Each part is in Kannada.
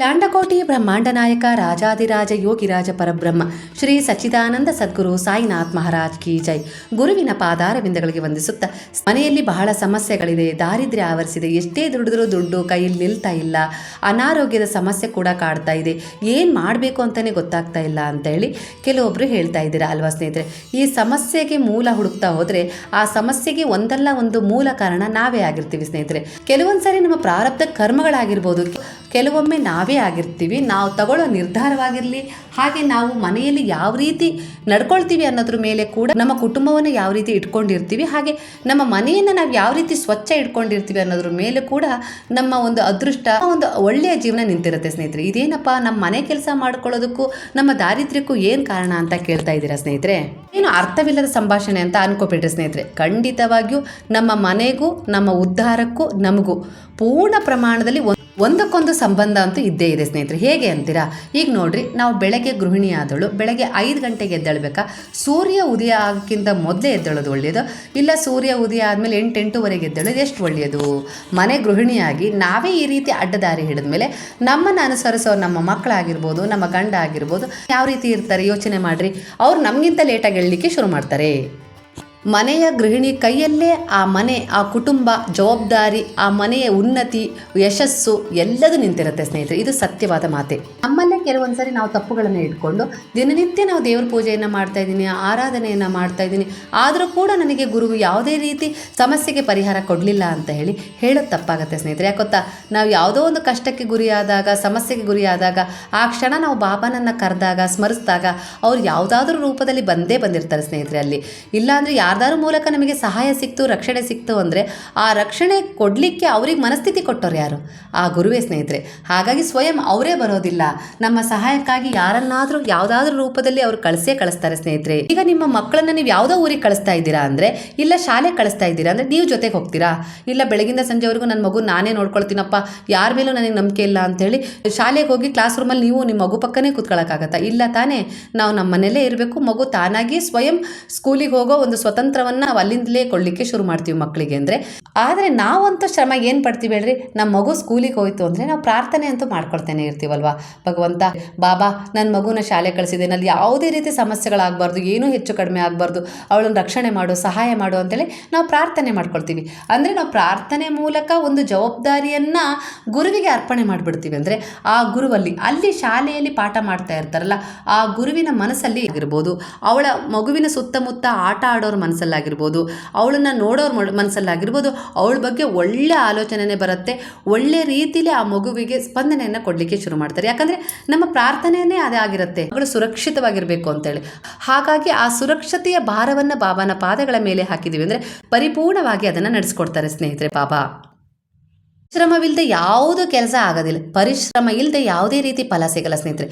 ಲಾಂಡಕೋಟಿ ಬ್ರಹ್ಮಾಂಡ ನಾಯಕ ರಾಜಾದಿರಾಜ ಯೋಗಿರಾಜ ಪರಬ್ರಹ್ಮ, ಶ್ರೀ ಸಚ್ಚಿದಾನಂದ ಸದ್ಗುರು ಸಾಯಿನಾಥ್ ಮಹಾರಾಜ್ ಕಿ ಜೈ. ಗುರುವಿನ ಪಾದಾರವಿಂದಗಳಿಗೆ ವಂದಿಸುತ್ತಾ ಮನೆಯಲ್ಲಿ ಬಹಳ ಸಮಸ್ಯೆಗಳಿದೆ, ದಾರಿದ್ರ್ಯ ಆವರಿಸಿದೆ, ಎಷ್ಟೇ ದುಡಿದ್ರೂ ದುಡ್ಡು ಕೈಯಲ್ಲಿ ನಿಲ್ತಾ ಇಲ್ಲ, ಅನಾರೋಗ್ಯದ ಸಮಸ್ಯೆ ಕೂಡ ಕಾಡ್ತಾ ಇದೆ, ಏನು ಮಾಡಬೇಕು ಅಂತಲೇ ಗೊತ್ತಾಗ್ತಾ ಇಲ್ಲ ಅಂತ ಹೇಳಿ ಕೆಲವೊಬ್ಬರು ಹೇಳ್ತಾ ಇದ್ದೀರಾ ಅಲ್ವಾ ಸ್ನೇಹಿತರೆ? ಈ ಸಮಸ್ಯೆಗೆ ಮೂಲ ಹುಡುಕ್ತಾ ಹೋದರೆ ಆ ಸಮಸ್ಯೆಗೆ ಒಂದಲ್ಲ ಒಂದು ಮೂಲ ಕಾರಣ ನಾವೇ ಆಗಿರ್ತೀವಿ ಸ್ನೇಹಿತರೆ. ಕೆಲವೊಂದ್ಸರಿ ನಮ್ಮ ಪ್ರಾರಬ್ಧ ಕರ್ಮಗಳಾಗಿರ್ಬೋದು, ಕೆಲವೊಮ್ಮೆ ನಾವೇ ಆಗಿರ್ತೀವಿ, ನಾವು ತಗೊಳ್ಳೋ ನಿರ್ಧಾರವಾಗಿರಲಿ, ಹಾಗೆ ನಾವು ಮನೆಯಲ್ಲಿ ಯಾವ ರೀತಿ ನಡ್ಕೊಳ್ತೀವಿ ಅನ್ನೋದ್ರ ಮೇಲೆ ಕೂಡ ನಮ್ಮ ಕುಟುಂಬವನ್ನು ಯಾವ ರೀತಿ ಇಟ್ಕೊಂಡಿರ್ತೀವಿ, ಹಾಗೆ ನಮ್ಮ ಮನೆಯನ್ನು ನಾವು ಯಾವ ರೀತಿ ಸ್ವಚ್ಛ ಇಟ್ಕೊಂಡಿರ್ತೀವಿ ಅನ್ನೋದ್ರ ಮೇಲೆ ಕೂಡ ನಮ್ಮ ಒಂದು ಅದೃಷ್ಟ, ಒಂದು ಒಳ್ಳೆಯ ಜೀವನ ನಿಂತಿರುತ್ತೆ ಸ್ನೇಹಿತರೆ. ಇದೇನಪ್ಪ ನಮ್ಮ ಮನೆ ಕೆಲಸ ಮಾಡ್ಕೊಳ್ಳೋದಕ್ಕೂ, ನಮ್ಮ ದಾರಿದ್ರ್ಯಕ್ಕೂ ಏನು ಕಾರಣ ಅಂತ ಕೇಳ್ತಾ ಇದ್ದೀರಾ ಸ್ನೇಹಿತರೆ? ಏನು ಅರ್ಥವಿಲ್ಲದ ಸಂಭಾಷಣೆ ಅಂತ ಅನ್ಕೋಬಿಟ್ರಿ ಸ್ನೇಹಿತರೆ. ಖಂಡಿತವಾಗಿಯೂ ನಮ್ಮ ಮನೆಗೂ, ನಮ್ಮ ಉದ್ಧಾರಕ್ಕೂ ನಮಗೂ ಪೂರ್ಣ ಪ್ರಮಾಣದಲ್ಲಿ ಒಂದ್- ಒಂದಕ್ಕೊಂದು ಸಂಬಂಧ ಅಂತೂ ಇದ್ದೇ ಇದೆ ಸ್ನೇಹಿತರೆ. ಹೇಗೆ ಅಂತೀರಾ? ಈಗ ನೋಡ್ರಿ, ನಾವು ಬೆಳಗ್ಗೆ ಗೃಹಿಣಿ ಆದಳು, ಬೆಳಗ್ಗೆ ಐದು ಗಂಟೆಗೆ ಎದ್ದೇಳ್ಬೇಕಾ? ಸೂರ್ಯ ಉದಯ ಆಗೋಕ್ಕಿಂತ ಮೊದಲೇ ಎದ್ದೇಳೋದು ಒಳ್ಳೆಯದು ಇಲ್ಲ ಸೂರ್ಯ ಉದಯ ಆದಮೇಲೆ ಎಂಟು ಎಂಟೂವರೆಗೆ ಎದ್ದೇಳೋದು ಎಷ್ಟು ಒಳ್ಳೆಯದು ಮನೆ ಗೃಹಿಣಿಯಾಗಿ ನಾವೇ ಈ ರೀತಿ ಅಡ್ಡದಾರಿ ಹಿಡಿದ್ಮೇಲೆ ನಮ್ಮನ್ನು ಅನುಸರಿಸೋ ನಮ್ಮ ಮಕ್ಕಳಾಗಿರ್ಬೋದು, ನಮ್ಮ ಗಂಡ ಆಗಿರ್ಬೋದು, ಯಾವ ರೀತಿ ಇರ್ತಾರೆ? ಯೋಚನೆ ಮಾಡಿರಿ. ಅವ್ರು ನಮಗಿಂತ ಲೇಟಾಗಿ ಹೇಳಲಿಕ್ಕೆ ಶುರು ಮಾಡ್ತಾರೆ. ಮನೆಯ ಗೃಹಿಣಿ ಕೈಯಲ್ಲೇ ಆ ಮನೆ, ಆ ಕುಟುಂಬ, ಜವಾಬ್ದಾರಿ, ಆ ಮನೆಯ ಉನ್ನತಿ, ಯಶಸ್ಸು ಎಲ್ಲದೂ ನಿಂತಿರುತ್ತೆ ಸ್ನೇಹಿತರೆ. ಇದು ಸತ್ಯವಾದ ಮಾತೆ. ನಮ್ಮಲ್ಲೇ ಕೆಲವೊಂದ್ಸರಿ ನಾವು ತಪ್ಪುಗಳನ್ನು ಇಟ್ಕೊಂಡು ದಿನನಿತ್ಯ ನಾವು ದೇವ್ರ ಪೂಜೆಯನ್ನು ಮಾಡ್ತಾ ಇದ್ದೀನಿ, ಆರಾಧನೆಯನ್ನು ಮಾಡ್ತಾ ಇದ್ದೀನಿ. ಆದರೂ ಕೂಡ ನನಗೆ ಗುರು ಯಾವುದೇ ರೀತಿ ಸಮಸ್ಯೆಗೆ ಪರಿಹಾರ ಕೊಡಲಿಲ್ಲ ಅಂತ ಹೇಳಿ ಹೇಳೋದು ತಪ್ಪಾಗುತ್ತೆ ಸ್ನೇಹಿತರೆ. ಯಾಕೊತ್ತಾ ನಾವು ಯಾವುದೋ ಒಂದು ಕಷ್ಟಕ್ಕೆ ಗುರಿಯಾದಾಗ, ಸಮಸ್ಯೆಗೆ ಗುರಿಯಾದಾಗ, ಆ ಕ್ಷಣ ನಾವು ಬಾಬಾನನ್ನು ಕರೆದಾಗ, ಸ್ಮರಿಸಿದಾಗ ಅವ್ರು ಯಾವುದಾದ್ರೂ ರೂಪದಲ್ಲಿ ಬಂದೇ ಬಂದಿರ್ತಾರೆ ಸ್ನೇಹಿತರೆ ಅಲ್ಲಿ. ಇಲ್ಲಾಂದರೆ ಯಾರ್ದಾರು ಮೂಲಕ ನಮಗೆ ಸಹಾಯ ಸಿಕ್ತು, ರಕ್ಷಣೆ ಸಿಕ್ತು ಅಂದರೆ ಆ ರಕ್ಷಣೆ ಕೊಡಲಿಕ್ಕೆ ಅವ್ರಿಗೆ ಮನಸ್ಥಿತಿ ಕೊಟ್ಟವ್ರು ಯಾರು? ಆ ಗುರುವೇ ಸ್ನೇಹಿತರೆ, ಹಾಗಾಗಿ ಸ್ವಯಂ ಅವರೇ ಬರೋದಿಲ್ಲ. ನಮ್ಮ ಸಹಾಯಕ್ಕಾಗಿ ಯಾರನ್ನಾದರೂ ಯಾವುದಾದ್ರೂ ರೂಪದಲ್ಲಿ ಅವ್ರು ಕಳಿಸೇ ಕಳಿಸ್ತಾರೆ ಸ್ನೇಹಿತರೆ. ಈಗ ನಿಮ್ಮ ಮಕ್ಕಳನ್ನ ನೀವು ಯಾವುದೋ ಊರಿಗೆ ಕಳಿಸ್ತಾ ಇದ್ದೀರಾ ಅಂದರೆ, ಇಲ್ಲ ಶಾಲೆ ಕಳಿಸ್ತಾ ಇದ್ದೀರಾ ಅಂದರೆ ನೀವು ಜೊತೆಗೆ ಹೋಗ್ತೀರಾ? ಇಲ್ಲ ಬೆಳಗಿಂದ ಸಂಜೆವರೆಗೂ ನನ್ನ ಮಗು ನಾನೇ ನೋಡ್ಕೊಳ್ತೀನಪ್ಪ, ಯಾರ ಮೇಲೂ ನನಗೆ ನಂಬಿಕೆ ಇಲ್ಲ ಅಂತೇಳಿ ಶಾಲೆಗೆ ಹೋಗಿ ಕ್ಲಾಸ್ ರೂಮಲ್ಲಿ ನೀವು ನಿಮ್ಮ ಮಗು ಪಕ್ಕನೇ ಕೂತ್ಕೊಳ್ಳೋಕ್ಕಾಗತ್ತಾ ಇಲ್ಲ ತಾನೇ, ನಾವು ನಮ್ಮ ಮನೇಲೇ ಇರಬೇಕು, ಮಗು ತಾನಾಗಿ ಸ್ವಯಂ ಸ್ಕೂಲಿಗೆ ಹೋಗೋ ಒಂದು ಸ್ವತಂತ್ರವನ್ನು ನಾವು ಅಲ್ಲಿಂದಲೇ ಕೊಡಲಿಕ್ಕೆ ಶುರು ಮಾಡ್ತೀವಿ ಮಕ್ಕಳಿಗೆ ಅಂದರೆ. ಆದರೆ ನಾವಂತೂ ಶ್ರಮ ಏನು ಪಡ್ತೀವಿ ಹೇಳ್ರಿ? ನಮ್ಮ ಮಗು ಸ್ಕೂಲಿಗೆ ಹೋಯ್ತು ಅಂದರೆ ನಾವು ಪ್ರಾರ್ಥನೆ ಅಂತೂ ಮಾಡ್ಕೊಳ್ತಾನೆ ಇರ್ತೀವಲ್ವಾ? ಭಗವಂತ, ಬಾಬಾ ನನ್ನ ಮಗುನ ಶಾಲೆ ಕಳಿಸಿದೆ. ನಲ್ಲಿ ಯಾವುದೇ ರೀತಿ ಸಮಸ್ಯೆಗಳಾಗಬಾರ್ದು, ಏನೂ ಹೆಚ್ಚು ಕಡಿಮೆ ಆಗಬಾರ್ದು. ಅವಳನ್ನು ರಕ್ಷಣೆ ಮಾಡು, ಸಹಾಯ ಮಾಡು ಅಂತೇಳಿ ನಾವು ಪ್ರಾರ್ಥನೆ ಮಾಡ್ಕೊಳ್ತೀವಿ. ಅಂದರೆ ನಾವು ಪ್ರಾರ್ಥನೆ ಮೂಲಕ ಒಂದು ಜವಾಬ್ದಾರಿಯನ್ನು ಗುರುವಿಗೆ ಅರ್ಪಣೆ ಮಾಡಿಬಿಡ್ತೀವಿ ಅಂದರೆ ಆ ಗುರುವಲ್ಲಿ, ಅಲ್ಲಿ ಶಾಲೆಯಲ್ಲಿ ಪಾಠ ಮಾಡ್ತಾ ಇರ್ತಾರಲ್ಲ, ಆ ಗುರುವಿನ ಮನಸ್ಸಲ್ಲಿ ಆಗಿರ್ಬೋದು, ಅವಳ ಮಗುವಿನ ಸುತ್ತಮುತ್ತ ಆಟ ಆಡೋರ ಮನಸ್ಸಲ್ಲಾಗಿರ್ಬೋದು, ಅವಳನ್ನು ನೋಡೋರ ಮನಸ್ಸಲ್ಲಾಗಿರ್ಬೋದು, ಅವಳ ಬಗ್ಗೆ ಒಳ್ಳೆ ಆಲೋಚನೆನೇ ಬರುತ್ತೆ, ಒಳ್ಳೆ ರೀತಿಲಿ ಆ ಮಗುವಿಗೆ ಸ್ಪಂದನೆಯನ್ನು ಕೊಡಲಿಕ್ಕೆ ಶುರು ಮಾಡ್ತಾರೆ. ಯಾಕಂದರೆ ನಮ್ಮ ಪ್ರಾರ್ಥನೆಯೇ ಅದೇ ಆಗಿರುತ್ತೆ. ಮಗಳು ಸುರಕ್ಷಿತವಾಗಿರಬೇಕು ಅಂತೇಳಿ. ಹಾಗಾಗಿ ಆ ಸುರಕ್ಷತೆಯ ಭಾರವನ್ನು ಬಾಬಾನ ಪಾದಗಳ ಮೇಲೆ ಹಾಕಿದ್ದೀವಿ ಅಂದರೆ ಪರಿಪೂರ್ಣವಾಗಿ ಅದನ್ನು ನಡೆಸ್ಕೊಡ್ತಾರೆ ಸ್ನೇಹಿತರೆ ಬಾಬಾ ಪರಿಶ್ರಮವಿಲ್ಲದೆ ಯಾವುದೂ ಕೆಲಸ ಆಗೋದಿಲ್ಲ. ಪರಿಶ್ರಮ ಇಲ್ಲದೆ ಯಾವುದೇ ರೀತಿ ಫಲ ಸಿಗಲ್ಲ ಸ್ನೇಹಿತರೆ.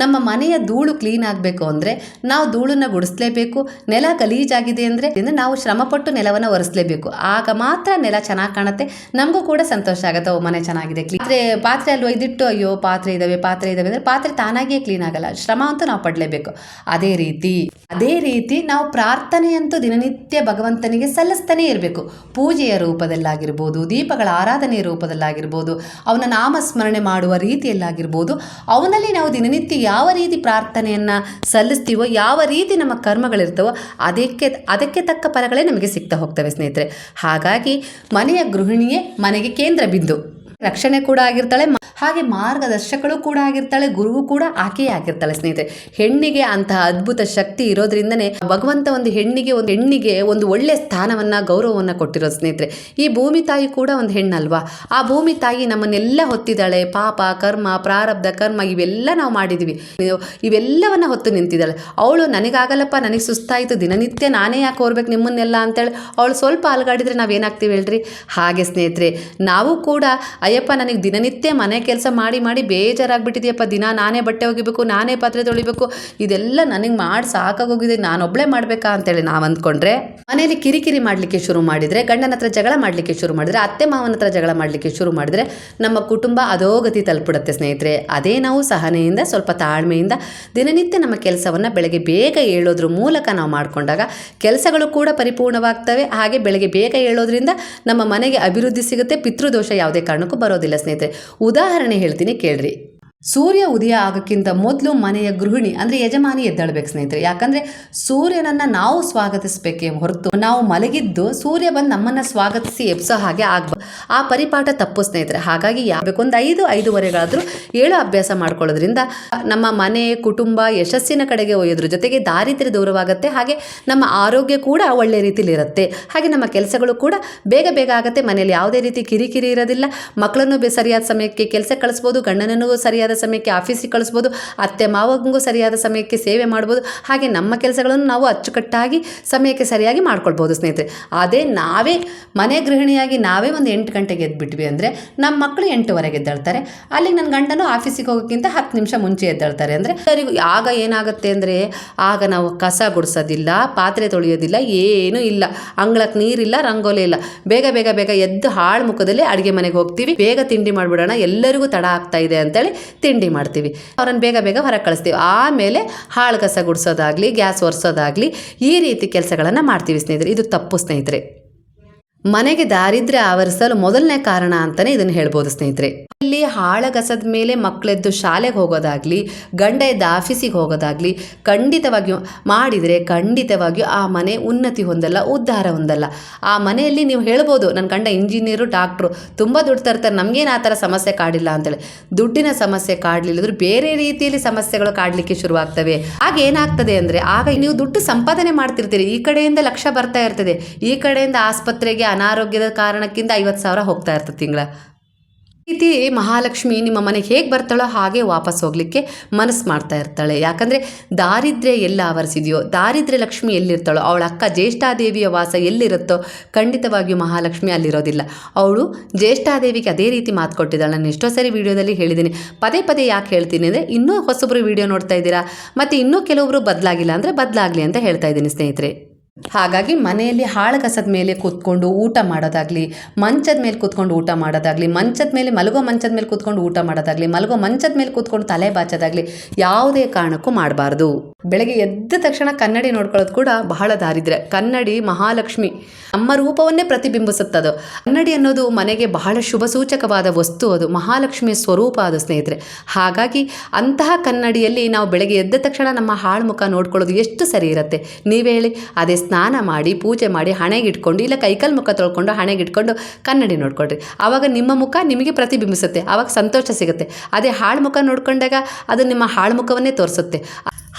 ನಮ್ಮ ಮನೆಯ ಧೂಳು ಕ್ಲೀನ್ ಆಗಬೇಕು ಅಂದರೆ ನಾವು ಧೂಳನ್ನು ಗುಡಿಸ್ಲೇಬೇಕು. ನೆಲ ಗಲೀಜಾಗಿದೆ ಅಂದರೆ ನಾವು ಶ್ರಮಪಟ್ಟು ನೆಲವನ್ನು ಒರೆಸ್ಲೇಬೇಕು. ಆಗ ಮಾತ್ರ ನೆಲ ಚೆನ್ನಾಗಿ ಕಾಣುತ್ತೆ. ನಮಗೂ ಕೂಡ ಸಂತೋಷ ಆಗುತ್ತೆ. ಓ, ಮನೆ ಚೆನ್ನಾಗಿದೆ. ಕ್ಲೀನ್ ಪಾತ್ರೆ ಪಾತ್ರೆ ಅಲ್ಲಿ ಒಯ್ದಿಟ್ಟು ಅಯ್ಯೋ, ಪಾತ್ರೆ ಇದ್ದಾವೆ ಪಾತ್ರೆ ಇದ್ದಾವೆ ಅಂದರೆ ಪಾತ್ರೆ ತಾನಾಗಿಯೇ ಕ್ಲೀನ್ ಆಗಲ್ಲ. ಶ್ರಮ ಅಂತೂ ನಾವು ಪಡಲೇಬೇಕು. ಅದೇ ರೀತಿ ಅದೇ ರೀತಿ ನಾವು ಪ್ರಾರ್ಥನೆಯಂತೂ ದಿನನಿತ್ಯ ಭಗವಂತನಿಗೆ ಸಲ್ಲಿಸ್ತಾನೇ ಇರಬೇಕು. ಪೂಜೆಯ ರೂಪದಲ್ಲಾಗಿರ್ಬೋದು, ದೀಪಗಳ ಆರಾಧನೆಯ ರೂಪದಲ್ಲಾಗಿರ್ಬೋದು, ಅವನ ನಾಮಸ್ಮರಣೆ ಮಾಡುವ ರೀತಿಯಲ್ಲಾಗಿರ್ಬೋದು, ಅವನಲ್ಲಿ ನಾವು ದಿನನಿತ್ಯ ಯಾವ ರೀತಿ ಪ್ರಾರ್ಥನೆಯನ್ನು ಸಲ್ಲಿಸ್ತೀವೋ, ಯಾವ ರೀತಿ ನಮ್ಮ ಕರ್ಮಗಳಿರ್ತವೋ, ಅದಕ್ಕೆ ಅದಕ್ಕೆ ತಕ್ಕ ಫಲಗಳೇ ನಮಗೆ ಸಿಗ್ತಾ ಹೋಗ್ತವೆ ಸ್ನೇಹಿತರೆ. ಹಾಗಾಗಿ ಮನೆಯ ಗೃಹಿಣಿಯೇ ಮನೆಗೆ ಕೇಂದ್ರ ಬಿಂದು. ರಕ್ಷಣೆ ಕೂಡ ಆಗಿರ್ತಾಳೆ ಹಾಗೆ ಮಾರ್ಗದರ್ಶಕಳು ಕೂಡ ಆಗಿರ್ತಾಳೆ, ಗುರುವು ಕೂಡ ಆಕೆಯೇ ಆಗಿರ್ತಾಳೆ ಸ್ನೇಹಿತರೆ. ಹೆಣ್ಣಿಗೆ ಅಂತಹ ಅದ್ಭುತ ಶಕ್ತಿ ಇರೋದ್ರಿಂದನೇ ಭಗವಂತ ಒಂದು ಹೆಣ್ಣಿಗೆ ಒಂದು ಹೆಣ್ಣಿಗೆ ಒಂದು ಒಳ್ಳೆ ಸ್ಥಾನವನ್ನ, ಗೌರವವನ್ನು ಕೊಟ್ಟಿರೋದು ಸ್ನೇಹಿತರೆ. ಈ ಭೂಮಿ ತಾಯಿ ಕೂಡ ಒಂದು ಹೆಣ್ಣಲ್ವಾ? ಆ ಭೂಮಿ ತಾಯಿ ನಮ್ಮನ್ನೆಲ್ಲ ಹೊತ್ತಿದ್ದಾಳೆ. ಪಾಪ, ಕರ್ಮ, ಪ್ರಾರಬ್ಧ, ಕರ್ಮ ಇವೆಲ್ಲ ನಾವು ಮಾಡಿದ್ದೀವಿ ಇವು- ಇವೆಲ್ಲವನ್ನ ಹೊತ್ತು ನಿಂತಿದ್ದಾಳೆ. ಅವಳು ನನಗಾಗಲ್ಲಪ್ಪ, ನನಗೆ ಸುಸ್ತಾಯಿತು, ದಿನನಿತ್ಯ ನಾನೇ ಯಾಕೆ ಹೋರ್ಬೇಕು ನಿಮ್ಮನ್ನೆಲ್ಲ ಅಂತೇಳಿ ಅವಳು ಸ್ವಲ್ಪ ಅಲ್ಗಾಡಿದ್ರೆ ನಾವೇನಾಗ್ತೀವಿ ಹೇಳ್ರಿ? ಹಾಗೆ ಸ್ನೇಹಿತರೆ, ನಾವು ಕೂಡ ಅಯ್ಯಪ್ಪ, ನನಗೆ ದಿನನಿತ್ಯ ಮನೆ ಕೆಲಸ ಮಾಡಿ ಮಾಡಿ ಬೇಜಾರಾಗ್ಬಿಟ್ಟಿದೆಯಪ್ಪ. ದಿನ ನಾನೇ ಬಟ್ಟೆ ಒಗಿಬೇಕು, ನಾನೇ ಪಾತ್ರೆ ತೊಳಿಬೇಕು. ಇದೆಲ್ಲ ನನಗೆ ಮಾಡಿ ಸಾಕಾಗೋಗಿದೆ. ನಾನೊಬ್ಬಳೇ ಮಾಡಬೇಕಾ ಅಂತೇಳಿ ನಾವು ಅಂದ್ಕೊಂಡ್ರೆ ಮನೆಯಲ್ಲಿ ಕಿರಿಕಿರಿ ಮಾಡಲಿಕ್ಕೆ ಶುರು ಮಾಡಿದರೆ, ಗಂಡನ ಹತ್ರ ಜಗಳ ಮಾಡಲಿಕ್ಕೆ ಶುರು ಮಾಡಿದರೆ, ಅತ್ತೆ ಮಾವನ ಹತ್ರ ಜಗಳ ಮಾಡಲಿಕ್ಕೆ ಶುರು ಮಾಡಿದರೆ, ನಮ್ಮ ಕುಟುಂಬ ಅಧೋಗತಿ ತಲುಪಿಡುತ್ತೆ ಸ್ನೇಹಿತರೆ. ಅದೇ ನಾವು ಸಹನೆಯಿಂದ, ಸ್ವಲ್ಪ ತಾಳ್ಮೆಯಿಂದ, ದಿನನಿತ್ಯ ನಮ್ಮ ಕೆಲಸವನ್ನು ಬೆಳಗ್ಗೆ ಬೇಗ ಏಳೋದ್ರ ಮೂಲಕ ನಾವು ಮಾಡಿಕೊಂಡಾಗ ಕೆಲಸಗಳು ಕೂಡ ಪರಿಪೂರ್ಣವಾಗ್ತವೆ. ಹಾಗೆ ಬೆಳಗ್ಗೆ ಬೇಗ ಹೇಳೋದ್ರಿಂದ ನಮ್ಮ ಮನೆಗೆ ಅಭಿವೃದ್ಧಿ ಸಿಗುತ್ತೆ. ಪಿತೃದೋಷ ಯಾವುದೇ ಕಾರಣಕ್ಕೂ ಬರೋದಿಲ್ಲ ಸ್ನೇಹಿತರೆ. ಉದಾಹರಣೆ ಹೇಳ್ತೀನಿ ಕೇಳ್ರಿ. ಸೂರ್ಯ ಉದಯ ಆಗೋಕ್ಕಿಂತ ಮೊದಲು ಮನೆಯ ಗೃಹಿಣಿ, ಅಂದರೆ ಯಜಮಾನಿ ಎದ್ದಾಳ್ಬೇಕು ಸ್ನೇಹಿತರೆ. ಯಾಕಂದರೆ ಸೂರ್ಯನನ್ನು ನಾವು ಸ್ವಾಗತಿಸಬೇಕೇ ಹೊರತು ನಾವು ಮಲಗಿದ್ದು ಸೂರ್ಯ ಬಂದು ನಮ್ಮನ್ನು ಸ್ವಾಗತಿಸಿ ಎಬ್ಸೋ ಹಾಗೆ ಆಗ್ಬ ಆ ಪರಿಪಾಠ ತಪ್ಪು ಸ್ನೇಹಿತರೆ. ಹಾಗಾಗಿ ಯಾವಬೇಕು ಒಂದು ಐದು ಐದುವರೆಗಳಾದರೂ ಏಳು ಅಭ್ಯಾಸ ಮಾಡ್ಕೊಳ್ಳೋದ್ರಿಂದ ನಮ್ಮ ಮನೆ, ಕುಟುಂಬ ಯಶಸ್ಸಿನ ಕಡೆಗೆ ಒಯ್ಯೋದ್ರ ಜೊತೆಗೆ ದಾರಿದ್ರ್ಯ ದೂರವಾಗುತ್ತೆ. ಹಾಗೆ ನಮ್ಮ ಆರೋಗ್ಯ ಕೂಡ ಒಳ್ಳೆ ರೀತಿಯಲ್ಲಿ ಇರುತ್ತೆ. ಹಾಗೆ ನಮ್ಮ ಕೆಲಸಗಳು ಕೂಡ ಬೇಗ ಬೇಗ ಆಗುತ್ತೆ. ಮನೆಯಲ್ಲಿ ಯಾವುದೇ ರೀತಿ ಕಿರಿಕಿರಿ ಇರೋದಿಲ್ಲ. ಮಕ್ಕಳನ್ನು ಸರಿಯಾದ ಸಮಯಕ್ಕೆ ಕೆಲಸ ಕಳಿಸ್ಬೋದು, ಗಂಡನನ್ನು ಸರಿಯಾದ ಸಮಯಕ್ಕೆ ಆಫೀಸಿಗೆ ಕಳಿಸ್ಬೋದು, ಅತ್ತೆ ಮಾವಂಗೂ ಸರಿಯಾದ ಸಮಯಕ್ಕೆ ಸೇವೆ ಮಾಡ್ಬೋದು, ಹಾಗೆ ನಮ್ಮ ಕೆಲಸಗಳನ್ನು ನಾವು ಅಚ್ಚುಕಟ್ಟಾಗಿ ಸಮಯಕ್ಕೆ ಸರಿಯಾಗಿ ಮಾಡ್ಕೊಳ್ಬೋದು ಸ್ನೇಹಿತರೆ. ಅದೇ ನಾವೇ ಮನೆ ಗೃಹಿಣಿಯಾಗಿ ನಾವೇ ಒಂದು ಎಂಟು ಗಂಟೆಗೆ ಎದ್ಬಿಟ್ವಿ ಅಂದರೆ ನಮ್ಮ ಮಕ್ಕಳು ಎಂಟುವರೆಗೆ ಎದ್ದೇಳ್ತಾರೆ. ಅಲ್ಲಿಗೆ ನನ್ನ ಗಂಡನು ಆಫೀಸಿಗೆ ಹೋಗೋಕ್ಕಿಂತ ಹತ್ತು ನಿಮಿಷ ಮುಂಚೆ ಎದ್ದೇಳ್ತಾರೆ ಅಂದರೆ ಆಗ ಏನಾಗುತ್ತೆ ಅಂದರೆ ಆಗ ನಾವು ಕಸ ಗುಡಿಸೋದಿಲ್ಲ, ಪಾತ್ರೆ ತೊಳೆಯೋದಿಲ್ಲ, ಏನೂ ಇಲ್ಲ. ಅಂಗಳಕ್ಕೆ ನೀರಿಲ್ಲ, ರಂಗೋಲಿ ಇಲ್ಲ. ಬೇಗ ಬೇಗ ಬೇಗ ಎದ್ದು ಹಾಳು ಮುಖದಲ್ಲಿ ಅಡುಗೆ ಮನೆಗೆ ಹೋಗ್ತೀವಿ. ಬೇಗ ತಿಂಡಿ ಮಾಡಿಬಿಡೋಣ, ಎಲ್ಲರಿಗೂ ತಡ ಆಗ್ತಾ ಇದೆ ಅಂತೇಳಿ ತಿಂಡಿ ಮಾಡ್ತೀವಿ. ಅವ್ರನ್ನ ಬೇಗ ಬೇಗ ಹೊರಗೆ ಕಳಿಸ್ತೀವಿ. ಆಮೇಲೆ ಹಾಳು ಕಸ ಗುಡಿಸೋದಾಗಲಿ, ಗ್ಯಾಸ್ ಒರೆಸೋದಾಗಲಿ ಈ ರೀತಿ ಕೆಲಸಗಳನ್ನು ಮಾಡ್ತೀವಿ ಸ್ನೇಹಿತರೆ. ಇದು ತಪ್ಪು ಸ್ನೇಹಿತರೆ. ಮನೆಗೆ ದಾರಿದ್ರ್ಯ ಆವರಿಸಲು ಮೊದಲನೇ ಕಾರಣ ಅಂತಾನೆ ಇದನ್ನು ಹೇಳ್ಬೋದು, ಸ್ನೇಹಿತರೆ. ಇಲ್ಲಿ ಹಾಳಗಸದ ಮೇಲೆ ಮಕ್ಕಳೆದ್ದು ಶಾಲೆಗೆ ಹೋಗೋದಾಗ್ಲಿ, ಗಂಡ ಎದ್ದು ಆಫೀಸಿಗೆ ಹೋಗೋದಾಗ್ಲಿ, ಖಂಡಿತವಾಗಿಯೂ ಮಾಡಿದರೆ ಖಂಡಿತವಾಗಿಯೂ ಆ ಮನೆ ಉನ್ನತಿ ಹೊಂದಲ್ಲ, ಉದ್ಧಾರ ಹೊಂದಲ್ಲ. ಆ ಮನೆಯಲ್ಲಿ ನೀವು ಹೇಳ್ಬೋದು ನನ್ನ ಗಂಡ ಇಂಜಿನಿಯರು, ಡಾಕ್ಟ್ರು, ತುಂಬ ದುಡ್ಡು ತರ್ತಾರೆ, ನಮಗೇನು ಆ ಥರ ಸಮಸ್ಯೆ ಕಾಡಿಲ್ಲ ಅಂತೇಳಿ. ದುಡ್ಡಿನ ಸಮಸ್ಯೆ ಕಾಡಲಿಲ್ಲದ್ರು ಬೇರೆ ರೀತಿಯಲ್ಲಿ ಸಮಸ್ಯೆಗಳು ಕಾಡಲಿಕ್ಕೆ ಶುರುವಾಗ್ತವೆ. ಆಗ ಏನಾಗ್ತದೆ ಅಂದರೆ, ಆಗ ನೀವು ದುಡ್ಡು ಸಂಪಾದನೆ ಮಾಡ್ತಿರ್ತೀರಿ. ಈ ಕಡೆಯಿಂದ ಲಕ್ಷ ಬರ್ತಾ ಇರ್ತದೆ. ಈ ಕಡೆಯಿಂದ ಆಸ್ಪತ್ರೆಗೆ ಅನಾರೋಗ್ಯದ ಕಾರಣಕ್ಕಿಂತ ಐವತ್ತು ಸಾವಿರ ಹೋಗ್ತಾ ಇರ್ತದೆ ತಿಂಗಳ. ರೀತಿ ಮಹಾಲಕ್ಷ್ಮಿ ನಿಮ್ಮ ಮನೆಗೆ ಹೇಗೆ ಬರ್ತಾಳೋ ಹಾಗೆ ವಾಪಸ್ ಹೋಗಲಿಕ್ಕೆ ಮನಸ್ಸು ಮಾಡ್ತಾ ಇರ್ತಾಳೆ. ಯಾಕಂದರೆ ದಾರಿದ್ರ್ಯ ಎಲ್ಲ ಆವರಿಸಿದೆಯೋ, ದಾರಿದ್ರ್ಯ ಲಕ್ಷ್ಮಿ ಎಲ್ಲಿರ್ತಾಳೋ, ಅವಳ ಅಕ್ಕ ಜ್ಯೇಷ್ಠಾದೇವಿಯ ವಾಸ ಎಲ್ಲಿರುತ್ತೋ ಖಂಡಿತವಾಗಿಯೂ ಮಹಾಲಕ್ಷ್ಮಿ ಅಲ್ಲಿರೋದಿಲ್ಲ. ಅವಳು ಜ್ಯೇಷ್ಠಾದೇವಿಗೆ ಅದೇ ರೀತಿ ಮಾತು ಕೊಟ್ಟಿದ್ದಾಳೆ. ನಾನು ಎಷ್ಟೋ ಸರಿ ವಿಡಿಯೋದಲ್ಲಿ ಹೇಳಿದ್ದೀನಿ. ಪದೇ ಪದೇ ಯಾಕೆ ಹೇಳ್ತೀನಿ ಅಂದರೆ, ಇನ್ನೂ ಹೊಸಬ್ರು ವಿಡಿಯೋ ನೋಡ್ತಾ ಇದ್ದೀರಾ? ಮತ್ತು ಇನ್ನೂ ಕೆಲವೊಬ್ರು ಬದಲಾಗಿಲ್ಲ ಅಂದರೆ ಬದಲಾಗಲಿ ಅಂತ ಹೇಳ್ತಾ ಇದ್ದೀನಿ ಸ್ನೇಹಿತರೆ. ಹಾಗಾಗಿ ಮನೆಯಲ್ಲಿ ಹಾಳು ಕಸದ ಮೇಲೆ ಕೂತ್ಕೊಂಡು ಊಟ ಮಾಡೋದಾಗಲಿ, ಮಂಚದ ಮೇಲೆ ಕೂತ್ಕೊಂಡು ಊಟ ಮಾಡೋದಾಗಲಿ, ಮಂಚದ ಮೇಲೆ ಮಲಗೋ ಮಂಚದ ಮೇಲೆ ಕೂತ್ಕೊಂಡು ಊಟ ಮಾಡೋದಾಗಲಿ, ಮಲಗೋ ಮಂಚದ ಮೇಲೆ ಕೂತ್ಕೊಂಡು ತಲೆ ಬಾಚೋದಾಗಲಿ ಯಾವುದೇ ಕಾರಣಕ್ಕೂ ಮಾಡಬಾರ್ದು. ಬೆಳಗ್ಗೆ ಎದ್ದ ತಕ್ಷಣ ಕನ್ನಡಿ ನೋಡ್ಕೊಳ್ಳೋದು ಕೂಡ ಬಹಳ ದಾರಿದ್ರೆ. ಕನ್ನಡಿ ಮಹಾಲಕ್ಷ್ಮಿ ನಮ್ಮ ರೂಪವನ್ನೇ ಪ್ರತಿಬಿಂಬಿಸುತ್ತದು ಕನ್ನಡಿ ಅನ್ನೋದು ಮನೆಗೆ ಬಹಳ ಶುಭ ಸೂಚಕವಾದ ವಸ್ತು ಅದು, ಮಹಾಲಕ್ಷ್ಮಿಯ ಸ್ವರೂಪ ಅದು ಸ್ನೇಹಿತರೆ. ಹಾಗಾಗಿ ಅಂತಹ ಕನ್ನಡಿಯಲ್ಲಿ ನಾವು ಬೆಳಗ್ಗೆ ಎದ್ದ ತಕ್ಷಣ ನಮ್ಮ ಹಾಳು ಮುಖ ನೋಡ್ಕೊಳ್ಳೋದು ಎಷ್ಟು ಸರಿ ಇರುತ್ತೆ. ನೀವೇ ಹೇಳಿ, ಅದೇ ಸ್ನಾನ ಮಾಡಿ, ಪೂಜೆ ಮಾಡಿ ಹಣೆಗಿಟ್ಕೊಂಡು, ಇಲ್ಲ ಕೈಕಲ್ ಮುಖ ತೊಳ್ಕೊಂಡು ಹಣೆಗಿಟ್ಕೊಂಡು ಕನ್ನಡಿ ನೋಡ್ಕೊಳ್ರಿ. ಆವಾಗ ನಿಮ್ಮ ಮುಖ ನಿಮಗೆ ಪ್ರತಿಬಿಂಬಿಸುತ್ತೆ ಆವಾಗ ಸಂತೋಷ ಸಿಗುತ್ತೆ. ಅದೇ ಹಾಳು ಮುಖ ನೋಡ್ಕೊಂಡಾಗ ಅದು ನಿಮ್ಮ ಹಾಳು ಮುಖವನ್ನೇ ತೋರಿಸುತ್ತೆ.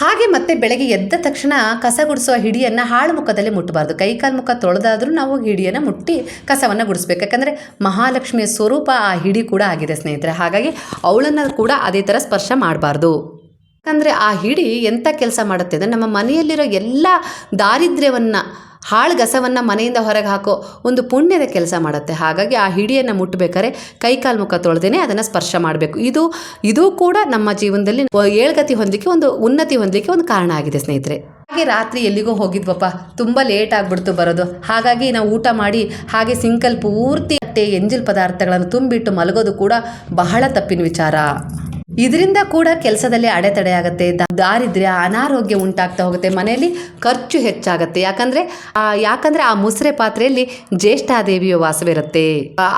ಹಾಗೆ ಮತ್ತೆ ಬೆಳಗ್ಗೆ ಎದ್ದ ತಕ್ಷಣ ಕಸ ಗುಡಿಸುವ ಹಿಡಿಯನ್ನು ಹಾಳು ಮುಖದಲ್ಲಿ ಮುಟ್ಟಬಾರ್ದು. ಕೈಕಾಲು ಮುಖ ತೊಳೆದಾದರೂ ನಾವು ಹಿಡಿಯನ್ನು ಮುಟ್ಟಿ ಕಸವನ್ನು ಗುಡಿಸ್ಬೇಕು. ಯಾಕಂದರೆ ಮಹಾಲಕ್ಷ್ಮಿಯ ಸ್ವರೂಪ ಆ ಹಿಡಿ ಕೂಡ ಆಗಿದೆ ಸ್ನೇಹಿತರೆ. ಹಾಗಾಗಿ ಅವಳನ್ನು ಕೂಡ ಅದೇ ಥರ ಸ್ಪರ್ಶ ಮಾಡಬಾರ್ದು. ಯಾಕಂದರೆ ಆ ಹಿಡಿ ಎಂಥ ಕೆಲಸ ಮಾಡುತ್ತೆ? ಅಂದರೆ ನಮ್ಮ ಮನೆಯಲ್ಲಿರೋ ಎಲ್ಲ ದಾರಿದ್ರ್ಯವನ್ನು, ಹಾಳು ಗಸವನ್ನು ಮನೆಯಿಂದ ಹೊರಗೆ ಹಾಕೋ ಒಂದು ಪುಣ್ಯದ ಕೆಲಸ ಮಾಡುತ್ತೆ. ಹಾಗಾಗಿ ಆ ಹಿಡಿಯನ್ನು ಮುಟ್ಟಬೇಕಾದ್ರೆ ಕೈಕಾಲು ಮುಖ ತೊಳೆದೇನೆ ಅದನ್ನು ಸ್ಪರ್ಶ ಮಾಡಬೇಕು. ಇದು ಇದು ಕೂಡ ನಮ್ಮ ಜೀವನದಲ್ಲಿ ಏಳ್ಗತಿ ಹೊಂದಲಿಕ್ಕೆ ಒಂದು, ಉನ್ನತಿ ಹೊಂದಲಿಕ್ಕೆ ಒಂದು ಕಾರಣ ಆಗಿದೆ ಸ್ನೇಹಿತರೆ. ಹಾಗೆ ರಾತ್ರಿ ಎಲ್ಲಿಗೋ ಹೋಗಿದ್ವಪ್ಪ. ತುಂಬ ಲೇಟ್ ಆಗಿಬಿಡ್ತು ಬರೋದು. ಹಾಗಾಗಿ ನಾವು ಊಟ ಮಾಡಿ, ಹಾಗೆ ಸಿಂಕಲ್ ಪೂರ್ತಿ ಅಟ್ಟೆ, ಎಂಜಿಲ್ ಪದಾರ್ಥಗಳನ್ನು ತುಂಬಿಟ್ಟು ಮಲಗೋದು ಕೂಡ ಬಹಳ ತಪ್ಪಿನ ವಿಚಾರ. ಇದರಿಂದ ಕೂಡ ಕೆಲಸದಲ್ಲಿ ಅಡೆತಡೆ ಆಗುತ್ತೆ ದಾರಿದ್ರ್ಯ, ಅನಾರೋಗ್ಯ ಉಂಟಾಗ್ತಾ ಹೋಗುತ್ತೆ, ಮನೆಯಲ್ಲಿ ಖರ್ಚು ಹೆಚ್ಚಾಗುತ್ತೆ. ಯಾಕಂದ್ರೆ ಯಾಕಂದ್ರೆ ಆ ಮುಸ್ರೆ ಪಾತ್ರೆಯಲ್ಲಿ ಜ್ಯೇಷ್ಠಾದೇವಿಯ ವಾಸವಿರುತ್ತೆ.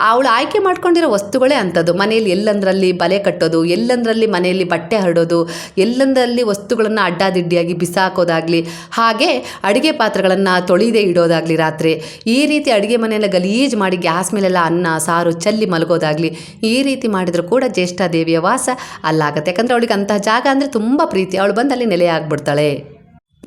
ಅವಳು ಆಯ್ಕೆ ಮಾಡ್ಕೊಂಡಿರೋ ವಸ್ತುಗಳೇ ಅಂಥದ್ದು. ಮನೆಯಲ್ಲಿ ಎಲ್ಲಂದ್ರಲ್ಲಿ ಬಲೆ ಕಟ್ಟೋದು, ಎಲ್ಲಂದ್ರಲ್ಲಿ ಮನೆಯಲ್ಲಿ ಬಟ್ಟೆ ಹರಡೋದು, ಎಲ್ಲಂದ್ರಲ್ಲಿ ವಸ್ತುಗಳನ್ನು ಅಡ್ಡಾದಿಡ್ಡಿಯಾಗಿ ಬಿಸಾಕೋದಾಗ್ಲಿ, ಹಾಗೆ ಅಡುಗೆ ಪಾತ್ರೆಗಳನ್ನು ತೊಳೆಯದೆ ಇಡೋದಾಗ್ಲಿ ರಾತ್ರಿ, ಈ ರೀತಿ ಅಡುಗೆ ಮನೆಯಲ್ಲ ಗಲೀಜು ಮಾಡಿ ಗ್ಯಾಸ್ ಮೇಲೆಲ್ಲ ಅನ್ನ, ಸಾರು, ಚಲ್ಲಿ ಮಲಗೋದಾಗ್ಲಿ, ಈ ರೀತಿ ಮಾಡಿದರೂ ಕೂಡ ಜ್ಯೇಷ್ಠಾದೇವಿಯ ವಾಸ ಅಲ್ಲಾಗತ್ತೆ. ಯಾಕಂದರೆ ಅವಳಿಗೆ ಅಂತಹ ಜಾಗ ಅಂದರೆ ತುಂಬ ಪ್ರೀತಿ. ಅವಳು ಬಂದು ಅಲ್ಲಿ ನೆಲೆಯಾಗ್ಬಿಡ್ತಾಳೆ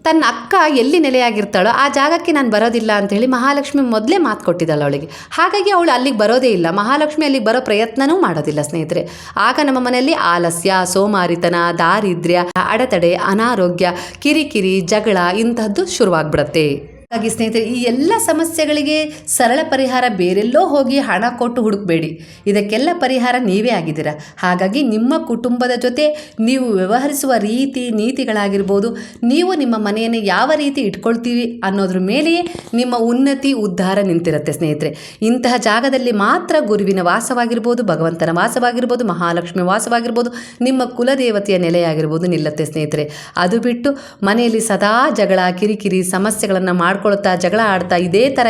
ತನ್ನ ಅಕ್ಕ ಎಲ್ಲಿ ನೆಲೆಯಾಗಿರ್ತಾಳೋ ಆ ಜಾಗಕ್ಕೆ ನಾನು ಬರೋದಿಲ್ಲ ಅಂತ ಹೇಳಿ ಮಹಾಲಕ್ಷ್ಮಿ ಮೊದಲೇ ಮಾತು ಕೊಟ್ಟಿದ್ದಾಳೆ ಅವಳಿಗೆ. ಹಾಗಾಗಿ ಅವಳು ಅಲ್ಲಿಗೆ ಬರೋದೇ ಇಲ್ಲ. ಮಹಾಲಕ್ಷ್ಮಿ ಅಲ್ಲಿಗೆ ಬರೋ ಪ್ರಯತ್ನವೂ ಮಾಡೋದಿಲ್ಲ ಸ್ನೇಹಿತರೆ. ಆಗ ನಮ್ಮ ಮನೆಯಲ್ಲಿ ಆಲಸ್ಯ, ಸೋಮಾರಿತನ, ದಾರಿದ್ರ್ಯ, ಅಡೆತಡೆ, ಅನಾರೋಗ್ಯ, ಕಿರಿಕಿರಿ, ಜಗಳ ಇಂತಹದ್ದು ಶುರುವಾಗ್ಬಿಡತ್ತೆ. ಹಾಗಾಗಿ ಸ್ನೇಹಿತರೆ, ಈ ಎಲ್ಲ ಸಮಸ್ಯೆಗಳಿಗೆ ಸರಳ ಪರಿಹಾರ ಬೇರೆಲ್ಲೋ ಹೋಗಿ ಹಣ ಕೊಟ್ಟು ಹುಡುಕಬೇಡಿ. ಇದಕ್ಕೆಲ್ಲ ಪರಿಹಾರ ನೀವೇ ಆಗಿದ್ದೀರಾ? ಹಾಗಾಗಿ ನಿಮ್ಮ ಕುಟುಂಬದ ಜೊತೆ ನೀವು ವ್ಯವಹರಿಸುವ ರೀತಿ ನೀತಿಗಳಾಗಿರ್ಬೋದು, ನೀವು ನಿಮ್ಮ ಮನೆಯನ್ನು ಯಾವ ರೀತಿ ಇಟ್ಕೊಳ್ತೀವಿ ಅನ್ನೋದ್ರ ಮೇಲೆಯೇ ನಿಮ್ಮ ಉನ್ನತಿ ಉದ್ಧಾರ ನಿಂತಿರುತ್ತೆ ಸ್ನೇಹಿತರೆ. ಇಂತಹ ಜಾಗದಲ್ಲಿ ಮಾತ್ರ ಗುರುವಿನ ವಾಸವಾಗಿರ್ಬೋದು, ಭಗವಂತನ ವಾಸವಾಗಿರ್ಬೋದು, ಮಹಾಲಕ್ಷ್ಮಿ ವಾಸವಾಗಿರ್ಬೋದು, ನಿಮ್ಮ ಕುಲದೇವತೆಯ ನೆಲೆಯಾಗಿರ್ಬೋದು ನಿಲ್ಲುತ್ತೆ ಸ್ನೇಹಿತರೆ. ಅದು ಬಿಟ್ಟು ಮನೆಯಲ್ಲಿ ಸದಾ ಜಗಳ, ಕಿರಿಕಿರಿ, ಸಮಸ್ಯೆಗಳನ್ನು ಮಾಡ್ಕೊಳ್ತಾ ಜಗಳ ಆಡ್ತಾ ಇದೇ ಥರ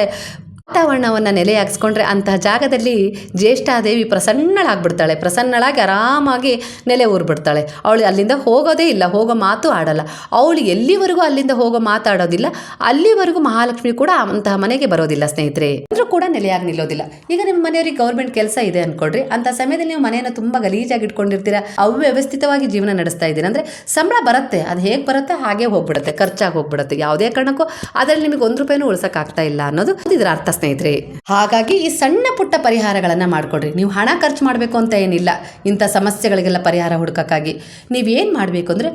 ವಾತಾವರಣವನ್ನು ನೆಲೆಯಾಗಿಸ್ಕೊಂಡ್ರೆ ಅಂತಹ ಜಾಗದಲ್ಲಿ ಜ್ಯೇಷ್ಠಾದೇವಿ ಪ್ರಸನ್ನಳಾಗ್ಬಿಡ್ತಾಳೆ. ಪ್ರಸನ್ನಳಾಗಿ ಆರಾಮಾಗಿ ನೆಲೆ ಊರ್ಬಿಡ್ತಾಳೆ. ಅವಳು ಅಲ್ಲಿಂದ ಹೋಗೋದೇ ಇಲ್ಲ, ಹೋಗೋ ಮಾತು ಆಡಲ್ಲ. ಅವಳು ಎಲ್ಲಿವರೆಗೂ ಅಲ್ಲಿಂದ ಹೋಗೋ ಮಾತಾಡೋದಿಲ್ಲ ಅಲ್ಲಿವರೆಗೂ ಮಹಾಲಕ್ಷ್ಮಿ ಕೂಡ ಅಂತಹ ಮನೆಗೆ ಬರೋದಿಲ್ಲ ಸ್ನೇಹಿತರೆ. ಅಂದರೂ ಕೂಡ ನೆಲೆಯಾಗಿ ನಿಲ್ಲೋದಿಲ್ಲ. ಈಗ ನಿಮ್ಮ ಮನೆಯವರಿಗೆ ಗೌರ್ಮೆಂಟ್ ಕೆಲಸ ಇದೆ ಅನ್ಕೊಡ್ರಿ ಅಂತ ಸಮಯದಲ್ಲಿ ನೀವು ಮನೆಯನ್ನು ತುಂಬಾ ಗಲೀಜಾಗಿ ಇಟ್ಕೊಂಡಿರ್ತೀರಾ, ಅವ್ಯವಸ್ಥಿತವಾಗಿ ಜೀವನ ನಡೆಸ್ತಾ ಇದ್ದೀರಾ ಅಂದರೆ ಸಂಬಳ ಬರುತ್ತೆ. ಅದು ಹೇಗೆ ಬರುತ್ತೆ? ಹಾಗೆ ಹೋಗ್ಬಿಡುತ್ತೆ. ಖರ್ಚಾಗಿ ಹೋಗ್ಬಿಡುತ್ತೆ. ಯಾವುದೇ ಕಾರಣಕ್ಕೂ ಅದರಲ್ಲಿ ನಿಮಗೆ ಒಂದು ರೂಪಾಯಿನೂ ಉಳ್ಸಕ್ಕಾಗ್ತಾ ಇಲ್ಲ ಅನ್ನೋದು ಇದರ ಅರ್ಥ. ಸ್ನೇಹಿತರೆ, ಹಾಗಾಗಿ ಈ ಸಣ್ಣ ಪುಟ್ಟ ಪರಿಹಾರಗಳನ್ನು ಮಾಡಿಕೊಡ್ರಿ. ನೀವು ಹಣ ಖರ್ಚು ಮಾಡಬೇಕು ಅಂತ ಏನಿಲ್ಲ. ಇಂಥ ಸಮಸ್ಯೆಗಳಿಗೆಲ್ಲ ಪರಿಹಾರ ಹುಡುಕಕ್ಕಾಗಿ. ನೀವೇನು ಮಾಡಬೇಕು ಅಂದರೆ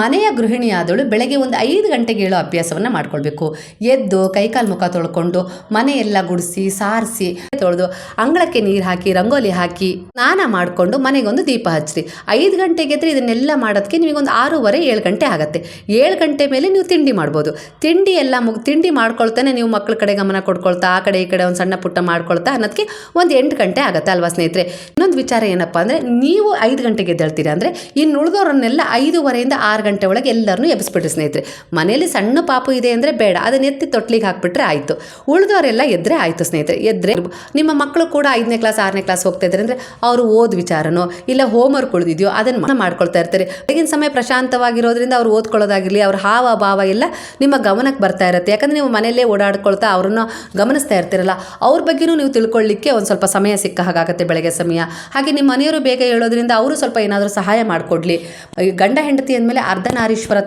ಮನೆಯ ಗೃಹಿಣಿಯಾದಳು ಬೆಳಗ್ಗೆ ಒಂದು ಐದು ಗಂಟೆಗೆ ಹೇಳೋ ಅಭ್ಯಾಸವನ್ನು ಮಾಡ್ಕೊಳ್ಬೇಕು. ಎದ್ದು ಕೈಕಾಲು ಮುಖ ತೊಳ್ಕೊಂಡು ಮನೆಯೆಲ್ಲ ಗುಡಿಸಿ, ಸಾರಿಸಿ, ತೊಳೆದು ಅಂಗಳಕ್ಕೆ ನೀರು ಹಾಕಿ, ರಂಗೋಲಿ ಹಾಕಿ ಸ್ನಾನ ಮಾಡಿಕೊಂಡು ಮನೆಗೊಂದು ದೀಪ ಹಚ್ಚಿರಿ. ಐದು ಗಂಟೆಗೆ ಎದ್ರೆ ಇದನ್ನೆಲ್ಲ ಮಾಡೋದಕ್ಕೆ ನಿಮಗೊಂದು ಆರೂವರೆ, ಏಳು ಗಂಟೆ ಆಗುತ್ತೆ. ಏಳು ಗಂಟೆ ಮೇಲೆ ನೀವು ತಿಂಡಿ ಮಾಡ್ಬೋದು. ತಿಂಡಿ ಎಲ್ಲ ಮುಗ್, ತಿಂಡಿ ಮಾಡ್ಕೊಳ್ತಾನೆ ನೀವು ಮಕ್ಕಳ ಕಡೆ ಗಮನ ಕೊಡ್ಕೊಳ್ತಾ ಕಡೆ ಈ ಕಡೆ ಒಂದು ಸಣ್ಣ ಪುಟ್ಟ ಮಾಡ್ಕೊಳ್ತಾ ಅನ್ನೋದಕ್ಕೆ ಒಂದು ಎಂಟು ಗಂಟೆ ಆಗುತ್ತೆ ಅಲ್ವಾ ಸ್ನೇಹಿತರೆ? ಇನ್ನೊಂದು ವಿಚಾರ ಏನಪ್ಪ ಅಂದರೆ ನೀವು ಐದು ಗಂಟೆಗೆ ಎದ್ದೇಳ್ತೀರಾ ಅಂದರೆ ಇನ್ನು ಉಳಿದವರನ್ನೆಲ್ಲ ಐದೂವರೆಯಿಂದ ಆರು ಗಂಟೆ ಒಳಗೆ ಎಲ್ಲರನ್ನೂ ಎಬ್ಬಿಸ್ಬಿಟ್ರಿ ಸ್ನೇಹಿತರೆ. ಮನೆಯಲ್ಲಿ ಸಣ್ಣ ಪಾಪು ಇದೆ ಅಂದರೆ ಬೇಡ, ಅದನ್ನ ಎತ್ತಿ ತೊಟ್ಲಿಗೆ ಹಾಕ್ಬಿಟ್ರೆ ಆಯಿತು. ಉಳಿದವರೆಲ್ಲ ಎದ್ರೆ ಆಯಿತು ಸ್ನೇಹಿತರೆ, ಎದ್ರೆ ನಿಮ್ಮ ಮಕ್ಕಳು ಕೂಡ ಐದನೇ ಕ್ಲಾಸ್, ಆರನೇ ಕ್ಲಾಸ್ ಹೋಗ್ತಾ ಇದ್ದಾರೆ ಅಂದರೆ ಅವರು ಓದ್ ವಿಚಾರನೋ, ಇಲ್ಲ ಹೋಮ್ವರ್ಕ್ ಉಳಿದಿದೆಯೋ ಅದನ್ನು ಮಾಡ್ಕೊಳ್ತಾ ಇರ್ತಾರೆ. ಈಗಿನ ಸಮಯ ಪ್ರಶಾಂತವಾಗಿರೋದ್ರಿಂದ ಅವ್ರು ಓದ್ಕೊಳ್ಳೋದಾಗಿರಲಿ, ಅವ್ರ ಹಾವ, ಭಾವ ಎಲ್ಲ ನಿಮ್ಮ ಗಮನಕ್ಕೆ ಬರ್ತಾ ಇರುತ್ತೆ. ಯಾಕಂದರೆ ನೀವು ಮನೆಯಲ್ಲೇ ಓಡಾಡ್ಕೊಳ್ತಾ ಅವ್ರನ್ನ ಗಮನಿಸ್ತಾ ಇರ್ತೀರಲ್ಲ, ಅವ್ರ ಬಗ್ಗೆನೂ ನೀವು ತಿಳ್ಕೊಳ್ಳಿಕ್ಕೆ ಒಂದು ಸ್ವಲ್ಪ ಸಮಯ ಸಿಕ್ಕ ಹಾಗಾಗತ್ತೆ ಬೆಳಗ್ಗೆ ಸಮಯ. ಹಾಗೆ ನಿಮ್ಮ ಮನೆಯವರು ಬೇಗ ಹೇಳೋದ್ರಿಂದ ಅವರು ಸ್ವಲ್ಪ ಏನಾದರೂ ಸಹಾಯ ಮಾಡಿಕೊಡ್ಲಿ. ಗಂಡ ಹೆಂಡತಿ ಅಂದಮೇಲೆ ಅರ್ಧನಾರೀಶ್ವರ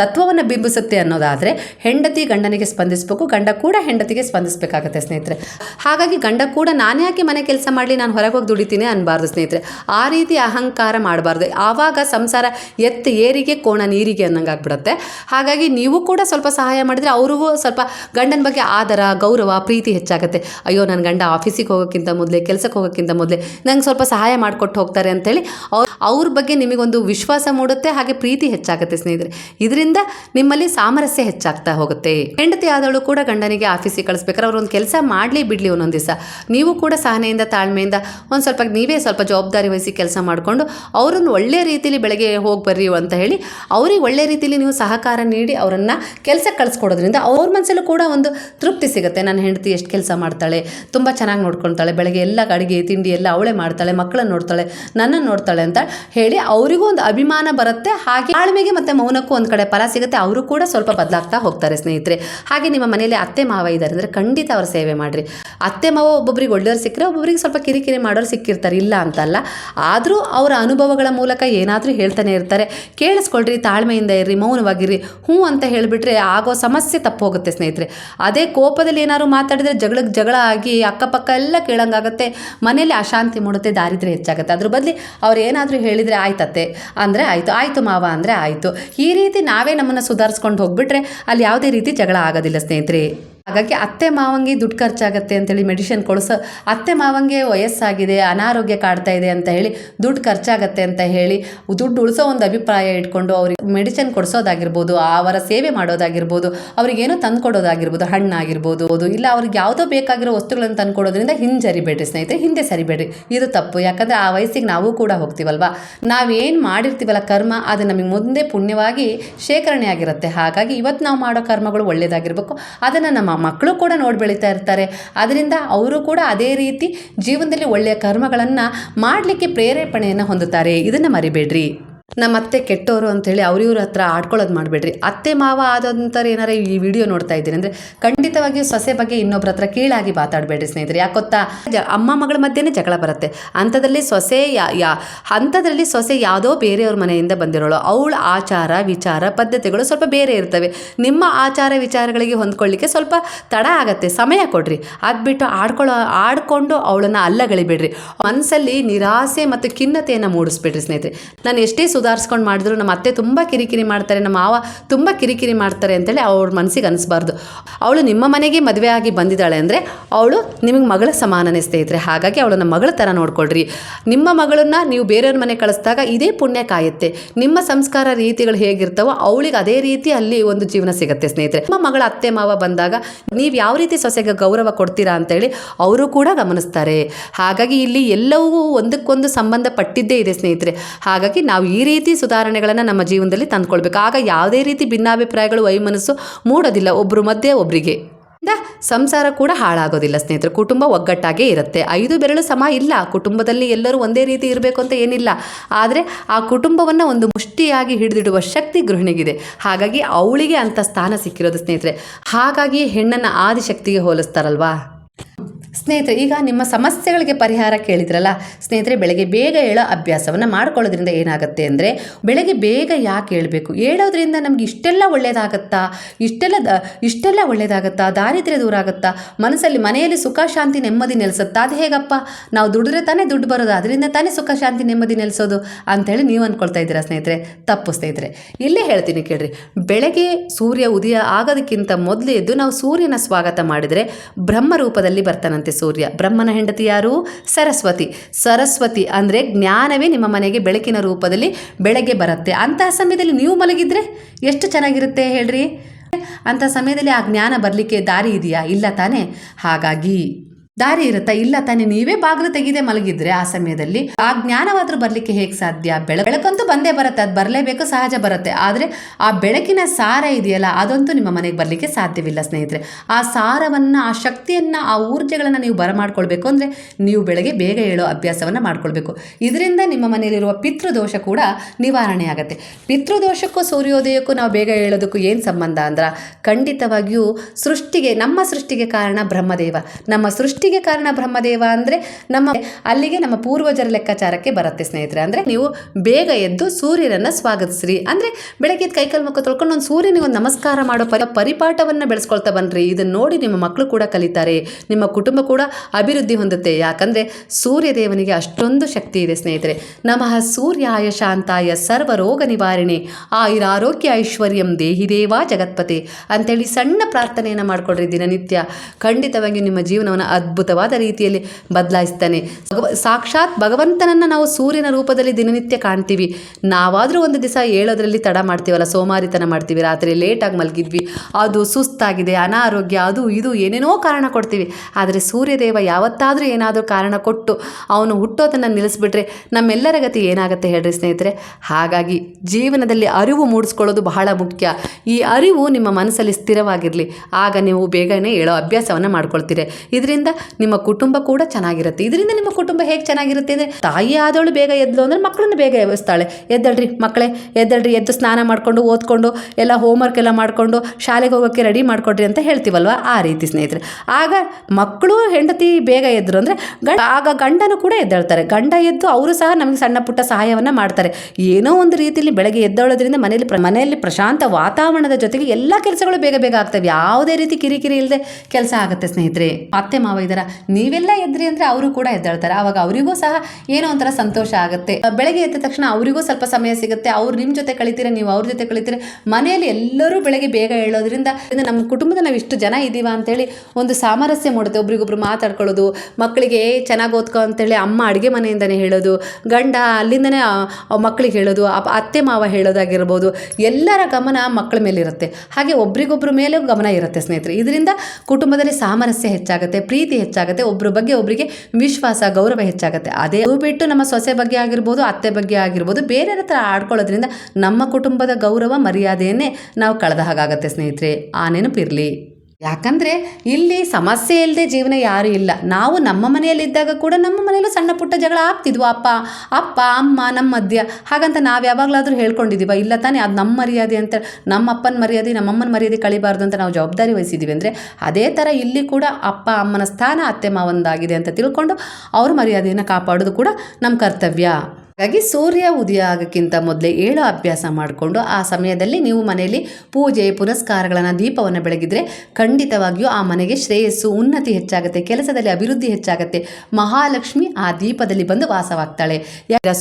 ತತ್ವವನ್ನು ಬಿಂಬಿಸುತ್ತೆ ಅನ್ನೋದಾದರೆ ಹೆಂಡತಿ ಗಂಡನಿಗೆ ಸ್ಪಂದಿಸಬೇಕು, ಗಂಡ ಕೂಡ ಹೆಂಡತಿಗೆ ಸ್ಪಂದಿಸಬೇಕಾಗತ್ತೆ ಸ್ನೇಹಿತರೆ. ಹಾಗಾಗಿ ಗಂಡ ಕೂಡ ನಾನು ಯಾಕೆ ಮನೆ ಕೆಲಸ ಮಾಡಲಿ, ನಾನು ಹೊರಗೆ ಹೋಗಿ ದುಡಿತೀನಿ ಅನ್ನಬಾರ್ದು ಸ್ನೇಹಿತರೆ. ಆ ರೀತಿ ಅಹಂಕಾರ ಮಾಡಬಾರ್ದು. ಆವಾಗ ಸಂಸಾರ ಎತ್ತ ಏರಿಗೆ, ಕೋಣ ನೀರಿಗೆ ಅನ್ನಂಗೆ ಆಗ್ಬಿಡುತ್ತೆ ಹಾಗಾಗಿ ನೀವು ಕೂಡ ಸ್ವಲ್ಪ ಸಹಾಯ ಮಾಡಿದರೆ ಅವ್ರಿಗೂ ಸ್ವಲ್ಪ ಗಂಡನ ಬಗ್ಗೆ ಆದರ, ಗೌರವ ಪ್ರೀತಿ ಹೆಚ್ಚಾಗುತ್ತೆ. ಅಯ್ಯೋ ನನ್ನ ಗಂಡ ಆಫೀಸಿಗೆ ಹೋಗೋಕ್ಕಿಂತ ಮೊದಲೇ ಕೆಲಸಕ್ಕೆ ಹೋಗೋಕ್ಕಿಂತ ಮೊದಲೇ ನಂಗೆ ಸ್ವಲ್ಪ ಸಹಾಯ ಮಾಡಿಕೊಟ್ಟು ಹೋಗ್ತಾರೆ ಅಂತೇಳಿ ಅವ್ರ ಅವ್ರ ಬಗ್ಗೆ ನಿಮಗೊಂದು ವಿಶ್ವಾಸ ಮೂಡುತ್ತೆ, ಹಾಗೆ ಪ್ರೀತಿ ಹೆಚ್ಚಾಗುತ್ತೆ ಸ್ನೇಹಿತರೆ. ಇದರಿಂದ ನಿಮ್ಮಲ್ಲಿ ಸಾಮರಸ್ಯ ಹೆಚ್ಚಾಗ್ತಾ ಹೋಗುತ್ತೆ. ಹೆಂಡತಿ ಆದವಳು ಕೂಡ ಗಂಡನಿಗೆ ಆಫೀಸಿಗೆ ಕಳಿಸ್ಬೇಕಾದ್ರೆ ಅವ್ರು ಒಂದು ಕೆಲಸ ಮಾಡಲಿ ಬಿಡಲಿ ಒಂದೊಂದು ದಿವಸ. ನೀವು ಕೂಡ ಸಹನೆಯಿಂದ, ತಾಳ್ಮೆಯಿಂದ ಒಂದು ಸ್ವಲ್ಪ ನೀವೇ ಸ್ವಲ್ಪ ಜವಾಬ್ದಾರಿ ವಹಿಸಿ ಕೆಲಸ ಮಾಡಿಕೊಂಡು ಅವರನ್ನು ಒಳ್ಳೆ ರೀತಿಯಲ್ಲಿ ಬೆಳಗ್ಗೆ ಹೋಗಿ ಬರ್ರಿ ಅಂತ ಹೇಳಿ ಅವ್ರಿಗೆ ಒಳ್ಳೆ ರೀತಿಯಲ್ಲಿ ನೀವು ಸಹಕಾರ ನೀಡಿ ಅವರನ್ನು ಕೆಲಸ ಕಳಿಸ್ಕೊಡೋದ್ರಿಂದ ಅವ್ರ ಮನಸ್ಸಲ್ಲೂ ಕೂಡ ಒಂದು ತೃಪ್ತಿ ಸಿಗುತ್ತೆ. ನನ್ನ ಹೆಂಡತಿ ಎಷ್ಟು ಕೆಲಸ ಮಾಡ್ತಾಳೆ, ತುಂಬ ಚೆನ್ನಾಗಿ ನೋಡ್ಕೊಳ್ತಾಳೆ, ಬೆಳಗ್ಗೆ ಎಲ್ಲ ಅಡುಗೆ, ತಿಂಡಿ ಎಲ್ಲ ಅವಳೇ ಮಾಡ್ತಾಳೆ, ಮಕ್ಕಳನ್ನ ನೋಡ್ತಾಳೆ, ನನ್ನನ್ನು ನೋಡ್ತಾಳೆ ಅಂತ ಹೇಳಿ ಅವರಿಗೂ ಒಂದು ಅಭಿಮಾನ ಬರುತ್ತೆ. ಹಾಗೆ ತಾಳ್ಮೆಗೆ ಮತ್ತು ಮೌನಕ್ಕೂ ಒಂದು ಕಡೆ ಫಲ ಸಿಗುತ್ತೆ. ಅವರು ಕೂಡ ಸ್ವಲ್ಪ ಬದಲಾಗ್ತಾ ಹೋಗ್ತಾರೆ ಸ್ನೇಹಿತರೆ. ಹಾಗೆ ನಿಮ್ಮ ಮನೆಯಲ್ಲಿ ಅತ್ತೆ, ಮಾವ ಇದ್ದಾರೆ ಅಂದರೆ ಖಂಡಿತ ಅವ್ರ ಸೇವೆ ಮಾಡಿರಿ. ಅತ್ತೆ, ಮಾವ ಒಬ್ಬೊಬ್ರಿಗೆ ಒಳ್ಳೆಯವ್ರು ಸಿಕ್ಕರೆ ಒಬ್ಬೊಬ್ರಿಗೆ ಸ್ವಲ್ಪ ಕಿರಿಕಿರಿ ಮಾಡೋರು ಸಿಕ್ಕಿರ್ತಾರೆ. ಇಲ್ಲ ಅಂತಲ್ಲ. ಆದರೂ ಅವರ ಅನುಭವಗಳ ಮೂಲಕ ಏನಾದರೂ ಹೇಳ್ತಾನೆ ಇರ್ತಾರೆ. ಕೇಳಿಸ್ಕೊಳ್ರಿ, ತಾಳ್ಮೆಯಿಂದ ಇರ್ರಿ, ಮೌನವಾಗಿರ್ರಿ. ಹ್ಞೂ ಅಂತ ಹೇಳಿಬಿಟ್ರೆ ಆಗೋ ಸಮಸ್ಯೆ ತಪ್ಪು ಹೋಗುತ್ತೆ ಸ್ನೇಹಿತರೆ. ಅದೇ ಕೋಪದಲ್ಲಿ ಏನಾದ್ರು ಮಾತಾಡಿದರೆ ಜಗಳಕ್ಕೆ ಜಗಳ ಆಗಿ ಅಕ್ಕಪಕ್ಕ ಎಲ್ಲ ಕೇಳಂಗಾಗುತ್ತೆ. ಮನೆಯಲ್ಲಿ ಅಶಾಂತಿ ಮೂಡುತ್ತೆ, ದಾರಿದ್ರ್ಯ ಹೆಚ್ಚಾಗುತ್ತೆ. ಅದ್ರ ಬದಲಿ ಅವ್ರು ಏನಾದರೂ ಹೇಳಿದರೆ ಆಯ್ತತ್ತೆ. ಅಂದರೆ ಆಯಿತು ಆಯಿತು ಮಾವ ಅಂದರೆ ಆಯಿತು. ಈ ರೀತಿ ನಾವೇ ನಮ್ಮನ್ನು ಸುಧಾರಿಸ್ಕೊಂಡು ಹೋಗ್ಬಿಟ್ರೆ ಅಲ್ಲಿ ಯಾವುದೇ ರೀತಿ ಜಗಳ ಆಗೋದಿಲ್ಲ ಸ್ನೇಹಿತರೆ. ಹಾಗಾಗಿ ಅತ್ತೆ ಮಾವಂಗಿ ದುಡ್ಡು ಖರ್ಚಾಗತ್ತೆ ಅಂತೇಳಿ ಮೆಡಿಸಿನ್ ಕೊಡಿಸೋ ಅತ್ತೆ ಮಾವಂಗೆ ವಯಸ್ಸಾಗಿದೆ, ಅನಾರೋಗ್ಯ ಕಾಡ್ತಾ ಇದೆ ಅಂತ ಹೇಳಿ ದುಡ್ಡು ಖರ್ಚಾಗತ್ತೆ ಅಂತ ಹೇಳಿ ದುಡ್ಡು ಉಳಿಸೋ ಒಂದು ಅಭಿಪ್ರಾಯ ಇಟ್ಕೊಂಡು ಅವ್ರಿಗೆ ಮೆಡಿಸಿನ್ ಕೊಡಿಸೋದಾಗಿರ್ಬೋದು ಅವರ ಸೇವೆ ಮಾಡೋದಾಗಿರ್ಬೋದು, ಅವ್ರಿಗೇನೋ ತಂದು ಕೊಡೋದಾಗಿರ್ಬೋದು ಹಣ್ಣಾಗಿರ್ಬೋದು, ಇಲ್ಲ ಅವ್ರಿಗೆ ಯಾವುದೋ ಬೇಕಾಗಿರೋ ವಸ್ತುಗಳನ್ನು ತಂದು ಕೊಡೋದ್ರಿಂದ ಹಿಂಜರಿಬೇಡ್ರಿ ಸ್ನೇಹಿತರೆ, ಹಿಂದೆ ಸರಿಬೇಡ್ರಿ ಇದು ತಪ್ಪು. ಯಾಕಂದರೆ ಆ ವಯಸ್ಸಿಗೆ ನಾವು ಕೂಡ ಹೋಗ್ತೀವಲ್ವ? ನಾವೇನು ಮಾಡಿರ್ತೀವಲ್ಲ ಕರ್ಮ, ಅದು ನಮಗೆ ಮುಂದೆ ಪುಣ್ಯವಾಗಿ ಶೇಖರಣೆ ಆಗಿರುತ್ತೆ ಹಾಗಾಗಿ ಇವತ್ತು ನಾವು ಮಾಡೋ ಕರ್ಮಗಳು ಒಳ್ಳೆಯದಾಗಿರ್ಬೇಕು ಅದನ್ನು ನಮ್ಮ ಮಕ್ಕಳು ಕೂಡ ನೋಡಿ ಬೆಳೀತಾ ಇರ್ತಾರೆ. ಅದರಿಂದ ಅವರು ಕೂಡ ಅದೇ ರೀತಿ ಜೀವನದಲ್ಲಿ ಒಳ್ಳೆಯ ಕರ್ಮಗಳನ್ನು ಮಾಡಲಿಕ್ಕೆ ಪ್ರೇರೇಪಣೆಯನ್ನು ಹೊಂದುತ್ತಾರೆ. ಇದನ್ನು ಮರಿಬೇಡ್ರಿ. ನಮ್ಮ ಅತ್ತೆ ಕೆಟ್ಟವರು ಅಂತೇಳಿ ಅವ್ರಿವ್ರ ಹತ್ರ ಆಡ್ಕೊಳ್ಳೋದು ಮಾಡಬೇಡ್ರಿ. ಅತ್ತೆ ಮಾವ ಆದಂಥವ್ರು ಏನಾರ ಈ ವಿಡಿಯೋ ನೋಡ್ತಾ ಇದ್ದೀನಿ ಅಂದರೆ ಖಂಡಿತವಾಗಿಯೂ ಸೊಸೆ ಬಗ್ಗೆ ಇನ್ನೊಬ್ಬರ ಹತ್ರ ಕೀಳಾಗಿ ಮಾತಾಡಬೇಡ್ರಿ ಸ್ನೇಹಿತರೆ. ಯಾಕೊತ್ತಾ ಅಮ್ಮ ಮಗಳ ಮಧ್ಯೆನೇ ಜಗಳ ಬರುತ್ತೆ. ಅಂಥದ್ರಲ್ಲಿ ಸೊಸೆ ಯಾ ಯಾ, ಅಂಥದ್ರಲ್ಲಿ ಸೊಸೆ ಯಾವುದೋ ಬೇರೆಯವ್ರ ಮನೆಯಿಂದ ಬಂದಿರೋಳು. ಅವಳ ಆಚಾರ, ವಿಚಾರ, ಪದ್ಧತಿಗಳು ಸ್ವಲ್ಪ ಬೇರೆ ಇರ್ತವೆ. ನಿಮ್ಮ ಆಚಾರ, ವಿಚಾರಗಳಿಗೆ ಹೊಂದ್ಕೊಳ್ಳಿಕ್ಕೆ ಸ್ವಲ್ಪ ತಡ ಆಗತ್ತೆ. ಸಮಯ ಕೊಡ್ರಿ. ಅದು ಬಿಟ್ಟು ಆಡ್ಕೊಳ್ಳೋ, ಆಡ್ಕೊಂಡು ಅವಳನ್ನು ಅಲ್ಲಗಳಿಬೇಡ್ರಿ. ಮನಸ್ಸಲ್ಲಿ ನಿರಾಸೆ ಮತ್ತು ಖಿನ್ನತೆಯನ್ನು ಮೂಡಿಸ್ಬಿಡ್ರಿ ಸ್ನೇಹಿತರೆ. ನಾನು ಎಷ್ಟೇ ಸುಧಾರಿಸ್ಕೊಂಡು ಮಾಡಿದ್ರು, ನಮ್ಮ ಅತ್ತೆ ತುಂಬ ಕಿರಿಕಿರಿ ಮಾಡ್ತಾರೆ, ನಮ್ಮ ಮಾವ ತುಂಬ ಕಿರಿಕಿರಿ ಮಾಡ್ತಾರೆ ಅಂತೇಳಿ ಅವ್ರ ಮನಸ್ಸಿಗೆ ಅನಿಸ್ಬಾರ್ದು. ಅವಳು ನಿಮ್ಮ ಮನೆಗೆ ಮದುವೆ ಆಗಿ ಬಂದಿದ್ದಾಳೆ ಅಂದರೆ ಅವಳು ನಿಮಗೆ ಮಗಳ ಸಮಾನನೇ ಸ್ನೇಹಿತರೆ. ಹಾಗಾಗಿ ಅವಳನ್ನು ಮಗಳ ಥರ ನೋಡ್ಕೊಳ್ರಿ. ನಿಮ್ಮ ಮಗಳನ್ನ ನೀವು ಬೇರೆಯವ್ರ ಮನೆ ಕಳಿಸಿದಾಗ ಇದೇ ಪುಣ್ಯ ಕಾಯುತ್ತೆ. ನಿಮ್ಮ ಸಂಸ್ಕಾರ ರೀತಿಗಳು ಹೇಗಿರ್ತಾವೋ ಅವಳಿಗೆ ಅದೇ ರೀತಿ ಅಲ್ಲಿ ಒಂದು ಜೀವನ ಸಿಗುತ್ತೆ ಸ್ನೇಹಿತರೆ. ನಿಮ್ಮ ಮಗಳ ಅತ್ತೆ ಮಾವ ಬಂದಾಗ ನೀವು ಯಾವ ರೀತಿ ಸೊಸೆಗೆ ಗೌರವ ಕೊಡ್ತೀರಾ ಅಂತೇಳಿ ಅವರು ಕೂಡ ಗಮನಿಸ್ತಾರೆ. ಹಾಗಾಗಿ ಇಲ್ಲಿ ಎಲ್ಲವೂ ಒಂದಕ್ಕೊಂದು ಸಂಬಂಧ ಪಟ್ಟಿದ್ದೇ ಇದೆ ಸ್ನೇಹಿತರೆ. ಹಾಗಾಗಿ ನಾವು ಈ ರೀತಿ ಸುಧಾರಣೆಗಳನ್ನು ನಮ್ಮ ಜೀವನದಲ್ಲಿ ತಂದುಕೊಳ್ಬೇಕು. ಆಗ ಯಾವುದೇ ರೀತಿ ಭಿನ್ನಾಭಿಪ್ರಾಯಗಳು, ವೈಮನಸ್ಸು ಮೂಡೋದಿಲ್ಲ. ಒಬ್ಬರು ಮಧ್ಯೆ ಒಬ್ಬರಿಗೆ ಸಂಸಾರ ಕೂಡ ಹಾಳಾಗೋದಿಲ್ಲ ಸ್ನೇಹಿತರು. ಕುಟುಂಬ ಒಗ್ಗಟ್ಟಾಗೇ ಇರುತ್ತೆ. ಐದು ಬೆರಳು ಸಮ ಇಲ್ಲ. ಕುಟುಂಬದಲ್ಲಿ ಎಲ್ಲರೂ ಒಂದೇ ರೀತಿ ಇರಬೇಕು ಅಂತ ಏನಿಲ್ಲ. ಆದರೆ ಆ ಕುಟುಂಬವನ್ನು ಒಂದು ಮುಷ್ಟಿಯಾಗಿ ಹಿಡಿದಿಡುವ ಶಕ್ತಿ ಗೃಹಿಣಿಗಿದೆ. ಹಾಗಾಗಿ ಅವಳಿಗೆ ಅಂತ ಸ್ಥಾನ ಸಿಕ್ಕಿರೋದು ಸ್ನೇಹಿತರೆ. ಹಾಗಾಗಿ ಹೆಣ್ಣನ್ನು ಆದಿಶಕ್ತಿಗೆ ಹೋಲಿಸ್ತಾರಲ್ವಾ? ಸ್ನೇಹಿತರೆ, ಈಗ ನಿಮ್ಮ ಸಮಸ್ಯೆಗಳಿಗೆ ಪರಿಹಾರ ಕೇಳಿದ್ರಲ್ಲ, ಸ್ನೇಹಿತರೆ, ಬೆಳಗ್ಗೆ ಬೇಗ ಹೇಳೋ ಅಭ್ಯಾಸವನ್ನು ಮಾಡ್ಕೊಳ್ಳೋದ್ರಿಂದ ಏನಾಗುತ್ತೆ ಅಂದರೆ, ಬೆಳಗ್ಗೆ ಬೇಗ ಯಾಕೆ ಹೇಳಬೇಕು? ಹೇಳೋದ್ರಿಂದ ನಮಗೆ ಇಷ್ಟೆಲ್ಲ ಒಳ್ಳೆಯದಾಗತ್ತಾ ಇಷ್ಟೆಲ್ಲ ಇಷ್ಟೆಲ್ಲ ಒಳ್ಳೆಯದಾಗತ್ತಾ ದಾರಿದ್ರ್ಯ ದೂರ ಆಗುತ್ತಾ? ಮನಸ್ಸಲ್ಲಿ, ಮನೆಯಲ್ಲಿ ಸುಖ, ಶಾಂತಿ, ನೆಮ್ಮದಿ ನೆಲೆಸುತ್ತಾ? ಅದು ಹೇಗಪ್ಪ? ನಾವು ದುಡಿದ್ರೆ ತಾನೇ ದುಡ್ಡು ಬರೋದು, ಅದರಿಂದ ತಾನೇ ಸುಖ, ಶಾಂತಿ, ನೆಮ್ಮದಿ ನೆಲೆಸೋದು ಅಂಥೇಳಿ ನೀವು ಅಂದ್ಕೊಳ್ತಾ ಇದ್ದೀರಾ ಸ್ನೇಹಿತರೆ? ತಪ್ಪು ಸ್ನೇಹಿತರೆ. ಇಲ್ಲೇ ಹೇಳ್ತೀನಿ ಕೇಳ್ರಿ. ಬೆಳಗ್ಗೆ ಸೂರ್ಯ ಉದಯ ಆಗೋದಕ್ಕಿಂತ ಮೊದಲು ಎದ್ದು ನಾವು ಸೂರ್ಯನ ಸ್ವಾಗತ ಮಾಡಿದರೆ ಬ್ರಹ್ಮ ರೂಪದಲ್ಲಿ ಬರ್ತಾನಂತೆ ಸೂರ್ಯ, ಬ್ರಹ್ಮನ ಹೆಂಡತಿ ಯಾರು? ಸರಸ್ವತಿ. ಸರಸ್ವತಿ ಅಂದರೆ ಜ್ಞಾನವೇ ನಿಮ್ಮ ಮನೆಗೆ ಬೆಳಕಿನ ರೂಪದಲ್ಲಿ ಬೆಳಗ್ಗೆ ಬರುತ್ತೆ. ಅಂತಹ ಸಮಯದಲ್ಲಿ ನೀವು ಮಲಗಿದ್ರೆ ಎಷ್ಟು ಚೆನ್ನಾಗಿರುತ್ತೆ ಹೇಳ್ರಿ? ಅಂಥ ಸಮಯದಲ್ಲಿ ಆ ಜ್ಞಾನ ಬರಲಿಕ್ಕೆ ದಾರಿ ಇದೆಯಾ? ಇಲ್ಲ ತಾನೇ? ಹಾಗಾಗಿ ದಾರಿ ಇರುತ್ತಾ? ಇಲ್ಲ ತಾನೇ, ನೀವೇ ಬಾಗಿಲು ತೆಗೆದೇ ಮಲಗಿದ್ರೆ ಆ ಸಮಯದಲ್ಲಿ ಆ ಜ್ಞಾನವಾದ್ರೂ ಬರಲಿಕ್ಕೆ ಹೇಗೆ ಸಾಧ್ಯ? ಬೆಳ ಬೆಳಕಂತೂ ಬಂದೇ ಬರುತ್ತೆ, ಅದು ಬರಲೇಬೇಕು, ಸಹಜ ಬರುತ್ತೆ. ಆದರೆ ಆ ಬೆಳಕಿನ ಸಾರ ಇದೆಯಲ್ಲ, ಅದಂತೂ ನಿಮ್ಮ ಮನೆಗೆ ಬರಲಿಕ್ಕೆ ಸಾಧ್ಯವಿಲ್ಲ ಸ್ನೇಹಿತರೆ. ಆ ಸಾರವನ್ನು, ಆ ಶಕ್ತಿಯನ್ನು, ಆ ಊರ್ಜೆಗಳನ್ನು ನೀವು ಬರಮಾಡ್ಕೊಳ್ಬೇಕು ಅಂದರೆ ನೀವು ಬೆಳಗ್ಗೆ ಬೇಗ ಹೇಳೋ ಅಭ್ಯಾಸವನ್ನು ಮಾಡ್ಕೊಳ್ಬೇಕು. ಇದರಿಂದ ನಿಮ್ಮ ಮನೆಯಲ್ಲಿರುವ ಪಿತೃದೋಷ ಕೂಡ ನಿವಾರಣೆ ಆಗುತ್ತೆ. ಪಿತೃದೋಷಕ್ಕೂ ಸೂರ್ಯೋದಯಕ್ಕೂ ನಾವು ಬೇಗ ಹೇಳೋದಕ್ಕೂ ಏನು ಸಂಬಂಧ ಅಂದ್ರೆ ಖಂಡಿತವಾಗಿಯೂ ಸೃಷ್ಟಿಗೆ, ನಮ್ಮ ಸೃಷ್ಟಿಗೆ ಕಾರಣ ಬ್ರಹ್ಮದೇವ. ನಮ್ಮ ಸೃಷ್ಟಿಗೆ ಕಾರಣ ಬ್ರಹ್ಮದೇವ ಅಂದರೆ ನಮ್ಮ ಅಲ್ಲಿಗೆ ನಮ್ಮ ಪೂರ್ವಜರ ಲೆಕ್ಕಾಚಾರಕ್ಕೆ ಬರುತ್ತೆ ಸ್ನೇಹಿತರೆ. ಅಂದರೆ ನೀವು ಬೇಗ ಎದ್ದು ಸೂರ್ಯನನ್ನು ಸ್ವಾಗತಿಸ್ರಿ. ಅಂದರೆ ಬೆಳಗ್ಗೆ ಎದ್ದು ಕೈಕಾಲು ಮುಖ ತೊಳ್ಕೊಂಡು ಒಂದು ಸೂರ್ಯನಿಗೆ ಒಂದು ನಮಸ್ಕಾರ ಮಾಡೋ ಪರಿ ಪರಿಪಾಠವನ್ನು ಬೆಳೆಸ್ಕೊಳ್ತಾ ಬನ್ರಿ. ಇದನ್ನು ನೋಡಿ ನಿಮ್ಮ ಮಕ್ಕಳು ಕೂಡ ಕಲಿತಾರೆ. ನಿಮ್ಮ ಕುಟುಂಬ ಕೂಡ ಅಭಿವೃದ್ಧಿ ಹೊಂದುತ್ತೆ. ಯಾಕಂದರೆ ಸೂರ್ಯದೇವನಿಗೆ ಅಷ್ಟೊಂದು ಶಕ್ತಿ ಇದೆ ಸ್ನೇಹಿತರೆ. ನಮಃ ಸೂರ್ಯಾಯ ಶಾಂತಾಯ ಸರ್ವ ರೋಗ ನಿವಾರಣೆ. ಆಯುರಾರೋಗ್ಯ ಐಶ್ವರ್ಯಂ ದೇಹಿ ಜಗತ್ಪತಿ. ಅಂತೇಳಿ ಸಣ್ಣ ಪ್ರಾರ್ಥನೆಯನ್ನು ಮಾಡಿಕೊಡ್ರಿ ದಿನನಿತ್ಯ. ಖಂಡಿತವಾಗಿ ನಿಮ್ಮ ಜೀವನವನ್ನು ಅದ್ಭುತವಾದ ರೀತಿಯಲ್ಲಿ ಬದಲಾಯಿಸ್ತಾನೆ. ಸಾಕ್ಷಾತ್ ಭಗವಂತನನ್ನು ನಾವು ಸೂರ್ಯನ ರೂಪದಲ್ಲಿ ದಿನನಿತ್ಯ ಕಾಣ್ತೀವಿ. ನಾವಾದರೂ ಒಂದು ದಿವಸ ಹೇಳೋದ್ರಲ್ಲಿ ತಡ ಮಾಡ್ತೀವಲ್ಲ, ಸೋಮಾರಿತನ ಮಾಡ್ತೀವಿ, ರಾತ್ರಿ ಲೇಟಾಗಿ ಮಲಗಿದ್ವಿ, ಅದು ಸುಸ್ತಾಗಿದೆ, ಅನಾರೋಗ್ಯ, ಅದು ಇದು, ಏನೇನೋ ಕಾರಣ ಕೊಡ್ತೀವಿ. ಆದರೆ ಸೂರ್ಯದೇವ ಯಾವತ್ತಾದರೂ ಏನಾದರೂ ಕಾರಣ ಕೊಟ್ಟು ಅವನು ಹುಟ್ಟೋದನ್ನು ನಿಲ್ಲಿಸ್ಬಿಟ್ರೆ ನಮ್ಮೆಲ್ಲರ ಗತಿ ಏನಾಗುತ್ತೆ ಹೇಳ್ರಿ ಸ್ನೇಹಿತರೆ? ಹಾಗಾಗಿ ಜೀವನದಲ್ಲಿ ಅರಿವು ಮೂಡಿಸ್ಕೊಳ್ಳೋದು ಬಹಳ ಮುಖ್ಯ. ಈ ಅರಿವು ನಿಮ್ಮ ಮನಸ್ಸಲ್ಲಿ ಸ್ಥಿರವಾಗಿರಲಿ. ಆಗ ನೀವು ಬೇಗನೆ ಹೇಳೋ ಅಭ್ಯಾಸವನ್ನು ಮಾಡ್ಕೊಳ್ತೀರಿ. ಇದರಿಂದ ನಿಮ್ಮ ಕುಟುಂಬ ಕೂಡ ಚೆನ್ನಾಗಿರುತ್ತೆ. ಇದರಿಂದ ನಿಮ್ಮ ಕುಟುಂಬ ಹೇಗೆ ಚೆನ್ನಾಗಿರುತ್ತೆ ಅಂದರೆ, ತಾಯಿ ಆದವಳು ಬೇಗ ಎದ್ದಳು ಅಂದರೆ ಮಕ್ಕಳನ್ನು ಬೇಗ ಎಬ್ಬಿಸ್ತಾಳೆ. ಎದ್ದಳ್ರಿ ಮಕ್ಕಳೇ, ಎದ್ದಳ್ರಿ, ಎದ್ದು ಸ್ನಾನ ಮಾಡಿಕೊಂಡು, ಓದ್ಕೊಂಡು, ಎಲ್ಲ ಹೋಮ್ವರ್ಕ್ ಎಲ್ಲ ಮಾಡಿಕೊಂಡು, ಶಾಲೆಗೆ ಹೋಗೋಕ್ಕೆ ರೆಡಿ ಮಾಡಿಕೊಡ್ರಿ ಅಂತ ಹೇಳ್ತೀವಲ್ವ? ಆ ರೀತಿ ಸ್ನೇಹಿತರೆ. ಆಗ ಮಕ್ಕಳು ಹೆಂಡತಿ ಬೇಗ ಎದ್ದರು ಅಂದರೆ, ಗಂಡ, ಆಗ ಗಂಡನು ಕೂಡ ಎದ್ದೇಳ್ತಾರೆ. ಗಂಡ ಎದ್ದು ಅವರು ಸಹ ನಮಗೆ ಸಣ್ಣ ಪುಟ್ಟ ಸಹಾಯವನ್ನು ಮಾಡ್ತಾರೆ. ಏನೋ ಒಂದು ರೀತಿಯಲ್ಲಿ ಬೆಳಗ್ಗೆ ಎದ್ದೇಳೋದ್ರಿಂದ ಮನೆಯಲ್ಲಿ ಮನೆಯಲ್ಲಿ ಪ್ರಶಾಂತ ವಾತಾವರಣದ ಜೊತೆಗೆ ಎಲ್ಲ ಕೆಲಸಗಳು ಬೇಗ ಬೇಗ ಆಗ್ತವೆ. ಯಾವುದೇ ರೀತಿ ಕಿರಿಕಿರಿ ಇಲ್ಲದೆ ಕೆಲಸ ಆಗುತ್ತೆ ಸ್ನೇಹಿತರೆ. ಅತ್ತೆ, ಮಾವ ಇದ್ದಾರ? ನೀವೆಲ್ಲ ಎದ್ರಿ ಅಂದರೆ ಅವರು ಕೂಡ ಎದ್ದಾಳ್ತಾರೆ. ಆವಾಗ ಅವರಿಗೂ ಸಹ ಏನೋ ಒಂಥರ ಸಂತೋಷ ಆಗುತ್ತೆ. ಬೆಳಗ್ಗೆ ಎದ್ದ ತಕ್ಷಣ ಅವರಿಗೂ ಸ್ವಲ್ಪ ಸಮಯ ಸಿಗುತ್ತೆ. ಅವ್ರು ನಿಮ್ಮ ಜೊತೆ ಕಳಿತೀರ, ನೀವು ಅವ್ರ ಜೊತೆ ಕಳಿತೀರ? ಮನೆಯಲ್ಲಿ ಎಲ್ಲರೂ ಬೆಳಗ್ಗೆ ಬೇಗ ಹೇಳೋದ್ರಿಂದ ನಮ್ಮ ಕುಟುಂಬದ ನಾವು ಇಷ್ಟು ಜನ ಇದ್ದೀವ ಅಂತೇಳಿ ಒಂದು ಸಾಮರಸ್ಯ ಮೂಡುತ್ತೆ. ಒಬ್ರಿಗೊಬ್ರು ಮಾತಾಡ್ಕೊಳ್ಳೋದು, ಮಕ್ಕಳಿಗೆ ಚೆನ್ನಾಗಿ ಓದ್ಕೊ ಅಂತೇಳಿ ಅಮ್ಮ ಅಡುಗೆ ಮನೆಯಿಂದನೇ ಹೇಳೋದು. ಗಂಡ ಅಲ್ಲಿಂದನೇ ಮಕ್ಕಳಿಗೆ ಹೇಳೋದು. ಅತ್ತೆ, ಮಾವ ಹೇಳೋದಾಗಿರ್ಬೋದು. ಎಲ್ಲರ ಗಮನ ಮಕ್ಕಳ ಮೇಲಿರುತ್ತೆ ಹಾಗೆ ಒಬ್ರಿಗೊಬ್ಬರ ಮೇಲೆ ಗಮನ ಇರುತ್ತೆ ಸ್ನೇಹಿತರೆ. ಇದರಿಂದ ಕುಟುಂಬದಲ್ಲಿ ಸಾಮರಸ್ಯ ಹೆಚ್ಚಾಗುತ್ತೆ. ಪ್ರೀತಿ ಹೆಚ್ಚಾಗುತ್ತೆ ಒಬ್ಬರ ಬಗ್ಗೆ ಒಬ್ಬರಿಗೆ ವಿಶ್ವಾಸ, ಗೌರವ ಹೆಚ್ಚಾಗುತ್ತೆ. ಅದೇ ಬಿಟ್ಟು ನಮ್ಮ ಸೊಸೆ ಬಗ್ಗೆ ಆಗಿರ್ಬೋದು, ಅತ್ತೆ ಬಗ್ಗೆ ಆಗಿರ್ಬೋದು, ಬೇರೆ ಹತ್ರ ಆಡ್ಕೊಳ್ಳೋದ್ರಿಂದ ನಮ್ಮ ಕುಟುಂಬದ ಗೌರವ, ಮರ್ಯಾದೆಯನ್ನೇ ನಾವು ಕಳೆದ ಹಾಗಾಗತ್ತೆ ಸ್ನೇಹಿತರೆ. ಆ ನೆನಪಿರಲಿ. ಯಾಕಂದರೆ ಇಲ್ಲಿ ಸಮಸ್ಯೆ ಇಲ್ಲದೆ ಜೀವನ ಯಾರೂ ಇಲ್ಲ. ನಾವು ನಮ್ಮ ಮನೆಯಲ್ಲಿದ್ದಾಗ ಕೂಡ ನಮ್ಮ ಮನೆಯಲ್ಲೂ ಸಣ್ಣ ಪುಟ್ಟ ಜಗಳ ಆಗ್ತಿದ್ವು. ಅಪ್ಪ ಅಪ್ಪ, ಅಮ್ಮ ನಮ್ಮ ಮಧ್ಯ ಹಾಗಂತ ನಾವು ಯಾವಾಗಲಾದರೂ ಹೇಳ್ಕೊಂಡಿದ್ದೀವ, ಇಲ್ಲ ತಾನೇ ಅದು ನಮ್ಮ ಮರ್ಯಾದೆ ಅಂತ ನಮ್ಮ ಅಪ್ಪನ ಮರ್ಯಾದೆ ನಮ್ಮಮ್ಮನ ಮರ್ಯಾದೆ ಕಳಿಬಾರ್ದು ಅಂತ ನಾವು ಜವಾಬ್ದಾರಿ ವಹಿಸಿದ್ದೀವಿ ಅಂದರೆ ಅದೇ ಥರ ಇಲ್ಲಿ ಕೂಡ ಅಪ್ಪ, ಅಮ್ಮನ ಸ್ಥಾನ ಅತ್ತೆ, ಮಾವಂದಾಗಿದೆ ಅಂತ ತಿಳ್ಕೊಂಡು ಅವ್ರ ಮರ್ಯಾದೆಯನ್ನು ಕಾಪಾಡೋದು ಕೂಡ ನಮ್ಮ ಕರ್ತವ್ಯ. ಹಾಗಾಗಿ ಸೂರ್ಯ ಉದಯ ಆಗೋಕ್ಕಿಂತ ಮೊದಲೇ ಏಳು ಅಭ್ಯಾಸ ಮಾಡಿಕೊಂಡು ಆ ಸಮಯದಲ್ಲಿ ನೀವು ಮನೆಯಲ್ಲಿ ಪೂಜೆ ಪುನಸ್ಕಾರಗಳನ್ನು ದೀಪವನ್ನು ಬೆಳಗಿದ್ರೆ ಖಂಡಿತವಾಗಿಯೂ ಆ ಮನೆಗೆ ಶ್ರೇಯಸ್ಸು, ಉನ್ನತಿ ಹೆಚ್ಚಾಗುತ್ತೆ, ಕೆಲಸದಲ್ಲಿ ಅಭಿವೃದ್ಧಿ ಹೆಚ್ಚಾಗುತ್ತೆ. ಮಹಾಲಕ್ಷ್ಮಿ ಆ ದೀಪದಲ್ಲಿ ಬಂದು ವಾಸವಾಗ್ತಾಳೆ.